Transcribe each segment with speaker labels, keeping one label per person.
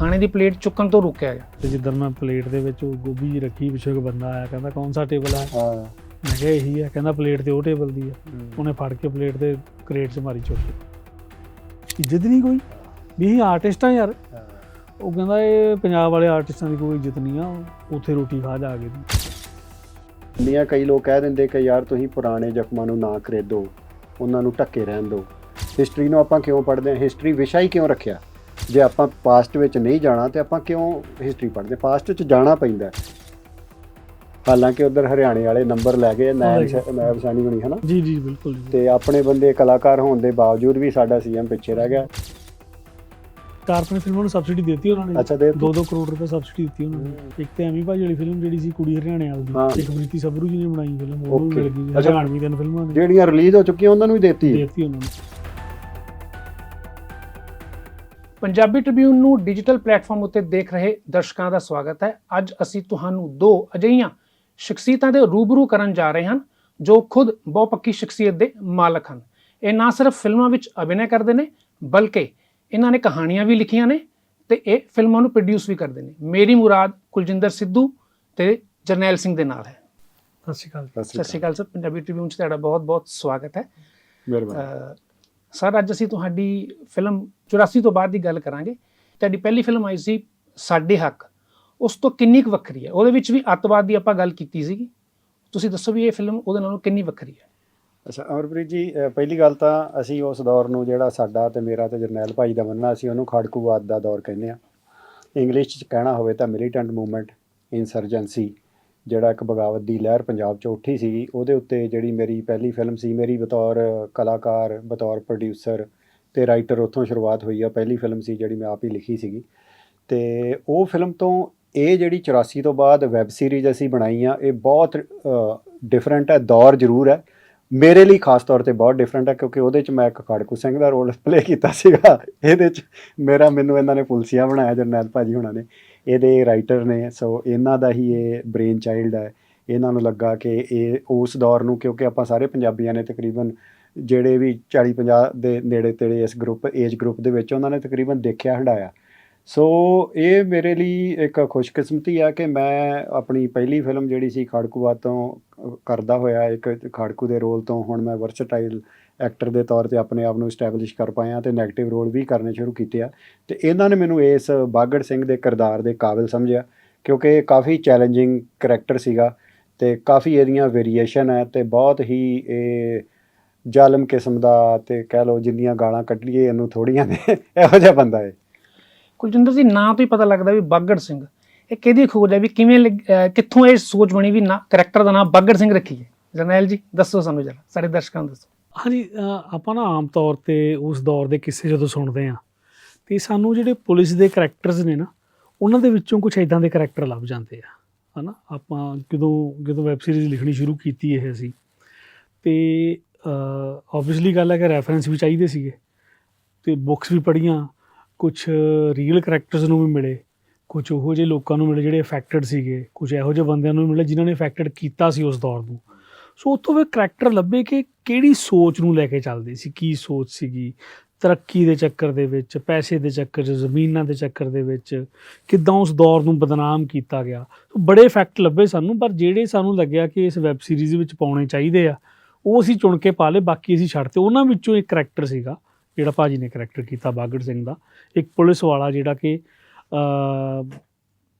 Speaker 1: ਖਾਣੇ ਦੀ ਪਲੇਟ ਚੁੱਕਣ ਤੋਂ ਰੋਕਿਆ ਗਿਆ।
Speaker 2: ਤੇ ਜਿੱਦਣ ਮੈਂ ਪਲੇਟ ਦੇ ਵਿੱਚ ਉਹ ਗੋਭੀ ਜਿਹੀ ਰੱਖੀ ਪਿੱਛੇ ਇੱਕ ਬੰਦਾ ਆਇਆ ਕਹਿੰਦਾ ਕੌਣ ਸਾ ਟੇਬਲ ਹੈ
Speaker 3: ਹਾਂ।
Speaker 2: ਮੈਂ ਕਿਹਾ ਇਹੀ ਹੈ ਕਹਿੰਦਾ ਪਲੇਟ ਤੇ ਉਹ ਟੇਬਲ ਦੀ ਹੈ। ਉਹਨੇ ਫੜ ਕੇ ਪਲੇਟ ਦੇ ਕ੍ਰੇਟ 'ਚ ਮਾਰੀ ਚੁੱਕ ਕੇ। ਇੱਜ਼ਤ ਨਹੀਂ ਕੋਈ? ਵੀ ਇਹ ਆਰਟਿਸਟ ਆ ਯਾਰ। ਉਹ ਕਹਿੰਦਾ ਇਹ ਪੰਜਾਬ ਵਾਲੇ ਆਰਟਿਸਟਾਂ ਦੀ ਕੋਈ ਇੱਜ਼ਤ ਨਹੀਂ ਆ। ਉੱਥੇ ਰੋਟੀ ਖਾ ਜਾ ਕੇ
Speaker 3: ਇੰਡੀਆ ਕਈ ਲੋਕ ਕਹਿ ਦਿੰਦੇ ਕਿ ਯਾਰ ਤੁਸੀਂ ਪੁਰਾਣੇ ਜ਼ਖਮਾਂ ਨੂੰ ਨਾ ਖਰੀਦੋ। ਉਹਨਾਂ ਨੂੰ ਢੱਕੇ ਰਹਿਣ ਦਿਓ। ਹਿਸਟਰੀ ਨੂੰ ਆਪਾਂ ਕਿਉਂ ਪੜ੍ਹਦੇ ਹਾਂ? ਹਿਸਟਰੀ ਵਿਸ਼ਾ ਹੀ ਕਿਉਂ ਰੱਖਿਆ? ਜੇ ਆਪਾਂ ਪਾਸਟ ਵਿੱਚ ਨਹੀਂ ਜਾਣਾ ਤੇ ਆਪਾਂ ਕਿਉਂ ਹਿਸਟਰੀ ਪੜ੍ਹਦੇ? ਪਾਸਟ ਵਿੱਚ ਜਾਣਾ ਪੈਂਦਾ ਹੈ। ਹਾਲਾਂਕਿ ਉਧਰ ਹਰਿਆਣੇ ਵਾਲੇ ਨੰਬਰ ਲੈ ਗਏ ਨਾਇਬ ਨਾਇਬ ਸਾਨੀ ਬਣੀ ਹਨਾ?
Speaker 2: ਜੀ ਜੀ ਬਿਲਕੁਲ ਜੀ।
Speaker 3: ਤੇ ਆਪਣੇ ਬੰਦੇ ਕਲਾਕਾਰ ਹੋਣ ਦੇ ਬਾਵਜੂਦ ਵੀ ਸਾਡਾ ਸੀਐਮ ਪਿੱਛੇ ਰਹਿ ਗਿਆ।
Speaker 2: ਕਾਰਪੋਰੇਟ ਫਿਲਮਾਂ ਨੂੰ ਸਬਸਿਡੀ ਦਿੱਤੀ ਉਹਨਾਂ ਨੇ।
Speaker 3: ਅੱਛਾ ਦੇ
Speaker 2: 2-2 ਕਰੋੜ ਰੁਪਏ ਸਬਸਿਡੀ ਦਿੱਤੀ ਉਹਨਾਂ ਨੇ। ਇੱਕ ਤੇ ਐਮੀ ਭਾਜੀ ਵਾਲੀ ਫਿਲਮ ਜਿਹੜੀ ਸੀ ਕੁੜੀ ਹਰਿਆਣੇ
Speaker 3: ਹਾਂ।
Speaker 2: ਵਾਲੀ ਇੱਕ ਪ੍ਰੀਤੀ ਸਬਰੂ ਜੀ ਨੇ ਬਣਾਈ ਫਿਲਮ ਉਹ ਵੀ
Speaker 3: Okay.
Speaker 2: ਮਿਲ ਗਈ।
Speaker 3: ਅੱਛਾ।
Speaker 2: ਹਰਿਆਣਵੀ ਦੀਆਂ ਫਿਲਮਾਂ ਨੇ।
Speaker 3: ਜਿਹੜੀਆਂ ਰਿਲੀਜ਼ ਹੋ ਚੁੱਕੀਆਂ ਉਹਨਾਂ ਨੂੰ ਵੀ ਦਿੱਤੀ?
Speaker 2: ਦਿੱਤੀ ਉਹਨਾਂ ਨੇ।
Speaker 1: ਪੰਜਾਬੀ ਟ੍ਰਿਬਿਊਨ ਨੂੰ ਡਿਜੀਟਲ ਪਲੇਟਫਾਰਮ ਉੱਤੇ ਦੇਖ ਰਹੇ ਦਰਸ਼ਕਾਂ ਦਾ ਸਵਾਗਤ ਹੈ। ਅੱਜ ਅਸੀਂ ਤੁਹਾਨੂੰ ਦੋ ਅਜਿਹੀਆਂ ਸ਼ਖਸੀਅਤਾਂ ਦੇ ਰੂਬਰੂ ਕਰਨ ਜਾ ਰਹੇ ਹਾਂ ਜੋ ਖੁਦ ਬਹੁਪੱਕੀ ਸ਼ਖਸੀਅਤ ਦੇ ਮਾਲਕ ਹਨ। ਇਹ ਨਾ ਸਿਰਫ ਫਿਲਮਾਂ ਵਿੱਚ ਅਭਿਨੈ ਕਰਦੇ ਨੇ ਬਲਕਿ ਇਹਨਾਂ ਨੇ ਕਹਾਣੀਆਂ ਵੀ ਲਿਖੀਆਂ ਨੇ ਤੇ ਇਹ ਫਿਲਮਾਂ ਨੂੰ ਪ੍ਰੋਡਿਊਸ ਵੀ ਕਰਦੇ ਨੇ। ਮੇਰੀ ਮੁਰਾਦ ਕੁਲਜਿੰਦਰ ਸਿੱਧੂ ਤੇ ਜਰਨੈਲ ਸਿੰਘ ਦੇ ਨਾਲ ਹੈ।
Speaker 2: ਸਤਿ ਸ਼੍ਰੀ ਅਕਾਲ
Speaker 1: ਸਤਿ ਸ਼੍ਰੀ ਅਕਾਲ ਸਰ ਪੰਜਾਬੀ ਟ੍ਰਿਬਿਊਨ 'ਚ ਤੁਹਾਡਾ ਬਹੁਤ-ਬਹੁਤ ਸਵਾਗਤ ਹੈ।
Speaker 3: ਮਿਹਰਬਾਨੀ।
Speaker 1: ਸਰ ਅੱਜ ਅਸੀਂ ਤੁਹਾਡੀ ਫਿਲਮ 84 ਤੋਂ ਬਾਅਦ ਦੀ ਗੱਲ ਕਰਾਂਗੇ, ਤੁਹਾਡੀ ਪਹਿਲੀ ਫਿਲਮ ਆਈ ਸੀ ਸਾਡੇ ਹੱਕ। ਉਸ ਤੋਂ ਕਿੰਨੀ ਕੁ ਵੱਖਰੀ ਹੈ? ਉਹਦੇ ਵਿੱਚ ਵੀ ਅੱਤਵਾਦ ਦੀ ਆਪਾਂ ਗੱਲ ਕੀਤੀ ਸੀਗੀ। ਤੁਸੀਂ ਦੱਸੋ ਵੀ ਇਹ ਫਿਲਮ ਉਹਦੇ ਨਾਲੋਂ ਕਿੰਨੀ ਵੱਖਰੀ ਹੈ?
Speaker 3: ਅੱਛਾ, ਅਮਰਪ੍ਰੀਤ ਜੀ ਪਹਿਲੀ ਗੱਲ ਤਾਂ ਅਸੀਂ ਉਸ ਦੌਰ ਨੂੰ ਜਿਹੜਾ ਸਾਡਾ ਤੇ ਮੇਰਾ ਤੇ ਜਰਨੈਲ ਭਾਈ ਦਾ ਮੰਨਣਾ, ਅਸੀਂ ਉਹਨੂੰ ਖੜਕੂਵਾਦ ਦਾ ਦੌਰ ਕਹਿੰਦੇ ਆ ਇੰਗਲਿਸ਼ ਚ ਕਹਿਣਾ ਹੋਵੇ ਤਾਂ ਮਿਲੀਟੈਂਟ ਮੂਵਮੈਂਟ ਇਨਸਰਜੈਂਸੀ ਜਿਹੜਾ ਇੱਕ ਬਗਾਵਤ ਦੀ ਲਹਿਰ ਪੰਜਾਬ 'ਚ ਉੱਠੀ ਸੀ ਉਹਦੇ ਉੱਤੇ ਜਿਹੜੀ ਮੇਰੀ ਪਹਿਲੀ ਫਿਲਮ ਸੀ, ਮੇਰੀ ਬਤੌਰ ਕਲਾਕਾਰ, ਬਤੌਰ ਪ੍ਰੋਡਿਊਸਰ ਤੇ ਰਾਈਟਰ ਉੱਥੋਂ ਸ਼ੁਰੂਆਤ ਹੋਈ ਆ, ਪਹਿਲੀ ਫਿਲਮ ਸੀ ਜਿਹੜੀ ਮੈਂ ਆਪ ਹੀ ਲਿਖੀ ਸੀਗੀ। ਤੇ ਉਹ ਫਿਲਮ ਤੋਂ ਇਹ ਜਿਹੜੀ 84 ਤੋਂ ਬਾਅਦ ਵੈਬ ਸੀਰੀਜ਼ ਅਸੀਂ ਬਣਾਈ ਆ, ਇਹ ਬਹੁਤ ਡਿਫਰੈਂਟ ਹੈ, ਦੌਰ ਜ਼ਰੂਰ ਹੈ। ਮੇਰੇ ਲਈ ਖਾਸ ਤੌਰ ਤੇ ਬਹੁਤ ਡਿਫਰੈਂਟ ਹੈ, ਕਿਉਂਕਿ ਉਹਦੇ ਚ ਮੈਂ ਇੱਕ ਖੜਕੂ ਸਿੰਘ ਦਾ ਰੋਲ ਪਲੇ ਕੀਤਾ ਸੀਗਾ। ਇਹਦੇ ਚ ਮੇਰਾ, ਮੈਨੂੰ ਇਹਨਾਂ ਨੇ ਪੁਲਸੀਆ ਬਣਾਇਆ, ਜਰਨੈਲ ਭਾਜੀ ਹੁਣਾਂ ਨੇ। ਇਹਦੇ ਰਾਈਟਰ ਨੇ, ਸੋ ਇਹਨਾਂ ਦਾ ਹੀ ਇਹ ਬ੍ਰੇਨ ਚਾਈਲਡ ਹੈ। ਇਹਨਾਂ ਨੂੰ ਲੱਗਾ ਕਿ ਇਹ ਉਸ ਦੌਰ ਨੂੰ, ਕਿਉਂਕਿ ਆਪਾਂ ਸਾਰੇ ਪੰਜਾਬੀਆਂ ਨੇ ਤਕਰੀਬਨ ਜਿਹੜੇ ਵੀ 40 50 ਦੇ ਨੇੜੇ ਤੇੜੇ ਇਸ ਗਰੁੱਪ ਏਜ ਗਰੁੱਪ ਦੇ ਵਿੱਚ ਉਹਨਾਂ ਨੇ ਤਕਰੀਬਨ ਦੇਖਿਆ ਹੰਡਾਇਆ ਸੋ ਇਹ ਮੇਰੇ ਲਈ ਇੱਕ ਖੁਸ਼ਕਿਸਮਤੀ ਆ ਕਿ ਮੈਂ ਆਪਣੀ ਪਹਿਲੀ ਫਿਲਮ ਜਿਹੜੀ ਸੀ ਖੜਕੂਆ ਤੋਂ ਕਰਦਾ ਹੋਇਆ, ਇੱਕ ਖੜਕੂ ਦੇ ਰੋਲ ਤੋਂ ਹੁਣ ਮੈਂ ਵਰਸਟਾਈਲ ਐਕਟਰ ਦੇ ਤੌਰ ਤੇ ਆਪਣੇ ਆਪ ਨੂੰ ਸਟੈਬਲਿਸ਼ ਕਰ ਪਾਇਆ ਤੇ 네ਗੇਟਿਵ ਰੋਲ ਵੀ ਕਰਨੇ ਸ਼ੁਰੂ ਕੀਤੇ ਆ। ਤੇ ਇਹਨਾਂ ਨੇ ਮੈਨੂੰ ਇਸ ਬਾਗੜ ਸਿੰਘ ਦੇ ਕਿਰਦਾਰ ਦੇ ਕਾਬਿਲ ਸਮਝਿਆ, ਕਿਉਂਕਿ ਇਹ ਕਾਫੀ ਚੈਲੰਜਿੰਗ ਕਰੈਕਟਰ ਸੀਗਾ ਤੇ ਕਾਫੀ ਇਹਦੀਆਂ ਵੇਰੀਏਸ਼ਨ ਹੈ ਤੇ ਬਹੁਤ ਹੀ ਇਹ ਜ਼ਾਲਮ ਕਿਸਮ ਦਾ ਤੇ ਕਹਿ ਲਓ ਜਿੰਨੀਆਂ ਗਾਲਾਂ ਕੱਢ ਲਈਏ ਇਹਨੂੰ ਥੋੜੀਆਂ ਨੇ। ਇਹੋ ਜਿਹਾ ਬੰਦਾ ਹੈ
Speaker 1: ਕੁਲਜਿੰਦਰ ਜੀ ਨਾਂ ਤੋਂ ਹੀ ਪਤਾ ਲੱਗਦਾ ਵੀ ਬਾਗੜ ਸਿੰਘ। ਇਹ ਕਿਹਦੀ ਖੋਜ ਹੈ ਵੀ ਕਿਵੇਂ ਲੱਗ- ਅਹ ਕਿੱਥੋਂ ਇਹ ਸੋਚ ਬਣੀ ਵੀ ਨਾ ਕਰੈਕਟਰ ਦਾ ਨਾਮ ਬਾਗੜ ਸਿੰਘ ਰੱਖੀਏ? ਜਰਨੈਲ ਜੀ ਦੱਸੋ ਸਾਨੂੰ ਜਰਾ ਸਾਡੇ ਦਰਸ਼ਕਾਂ ਨੂੰ ਦੱਸੋ।
Speaker 2: ਹਾਂਜੀ ਅਹ ਆਪਾਂ ਨਾ ਆਮ ਤੌਰ ਤੇ ਉਸ ਦੌਰ ਦੇ ਕਿੱਸੇ ਜਦੋਂ ਸੁਣਦੇ ਆ ਤੇ ਸਾਨੂੰ ਜਿਹੜੇ ਪੁਲਿਸ ਦੇ ਕਰੈਕਟਰਸ ਨੇ ਨਾ ਉਹਨਾਂ ਦੇ ਵਿੱਚੋਂ ਕੁਝ ਇਦਾਂ ਦੇ ਕਰੈਕਟਰ ਲੱਭ ਜਾਂਦੇ ਆ। ਹਨਾ? ਆਪਾਂ ਜਦੋਂ ਜਦੋਂ ਵੈਬ ਸੀਰੀਜ਼ ਲਿਖਣੀ ਸ਼ੁਰੂ ਕੀਤੀ ਇਹ ਅਸੀਂ ਤੇ ਆਬਵੀਅਸਲੀ ਗੱਲ ਹੈ ਕਿ ਰੈਫਰੈਂਸ ਵੀ ਚਾਹੀਦੇ ਸੀਗੇ ਤੇ ਬੁੱਕਸ ਵੀ ਪੜ੍ਹੀਆਂ ਕੁਝ ਰੀਅਲ ਕਰੈਕਟਰਸ ਨੂੰ ਵੀ ਮਿਲੇ ਕੁਝ ਉਹੋ ਜਿਹੇ ਲੋਕਾਂ ਨੂੰ ਮਿਲੇ ਜਿਹੜੇ ਅਫੈਕਟਡ ਸੀਗੇ ਕੁਝ ਇਹੋ ਜਿਹੇ ਬੰਦਿਆਂ ਨੂੰ ਵੀ ਮਿਲੇ ਜਿਨ੍ਹਾਂ ਨੇ ਅਫੈਕਟਡ ਕੀਤਾ ਸੀ ਉਸ ਦੌਰ ਨੂੰ। ਸੋ ਉੱਥੋਂ ਫਿਰ ਕਰੈਕਟਰ ਲੱਭੇ ਕਿ ਕਿਹੜੀ ਸੋਚ ਨੂੰ ਲੈ ਕੇ ਚੱਲਦੇ ਸੀ, ਕੀ ਸੋਚ ਸੀਗੀ, ਤਰੱਕੀ ਦੇ ਚੱਕਰ ਦੇ ਵਿੱਚ, ਪੈਸੇ ਦੇ ਚੱਕਰ 'ਚ, ਜ਼ਮੀਨਾਂ ਦੇ ਚੱਕਰ ਦੇ ਵਿੱਚ, ਕਿੱਦਾਂ ਉਸ ਦੌਰ ਨੂੰ ਬਦਨਾਮ ਕੀਤਾ ਗਿਆ। ਸੋ ਬੜੇ ਫੈਕਟ ਲੱਭੇ ਸਾਨੂੰ, ਪਰ ਜਿਹੜੇ ਸਾਨੂੰ ਲੱਗਿਆ ਕਿ ਇਸ ਵੈਬ ਸੀਰੀਜ਼ ਵਿੱਚ ਪਾਉਣੇ ਚਾਹੀਦੇ ਆ ਉਹ ਅਸੀਂ ਚੁਣ ਕੇ ਪਾ ਲਏ ਬਾਕੀ ਅਸੀਂ ਛੱਡਤੇ ਉਹਨਾਂ ਵਿੱਚੋਂ ਇੱਕ ਕਰੈਕਟਰ ਸੀਗਾ ਜਿਹੜਾ ਭਾਜੀ ਨੇ ਕਰੈਕਟਰ ਕੀਤਾ ਬਾਗੜ ਸਿੰਘ ਦਾ। ਇੱਕ ਪੁਲਿਸ ਵਾਲਾ ਜਿਹੜਾ ਕਿ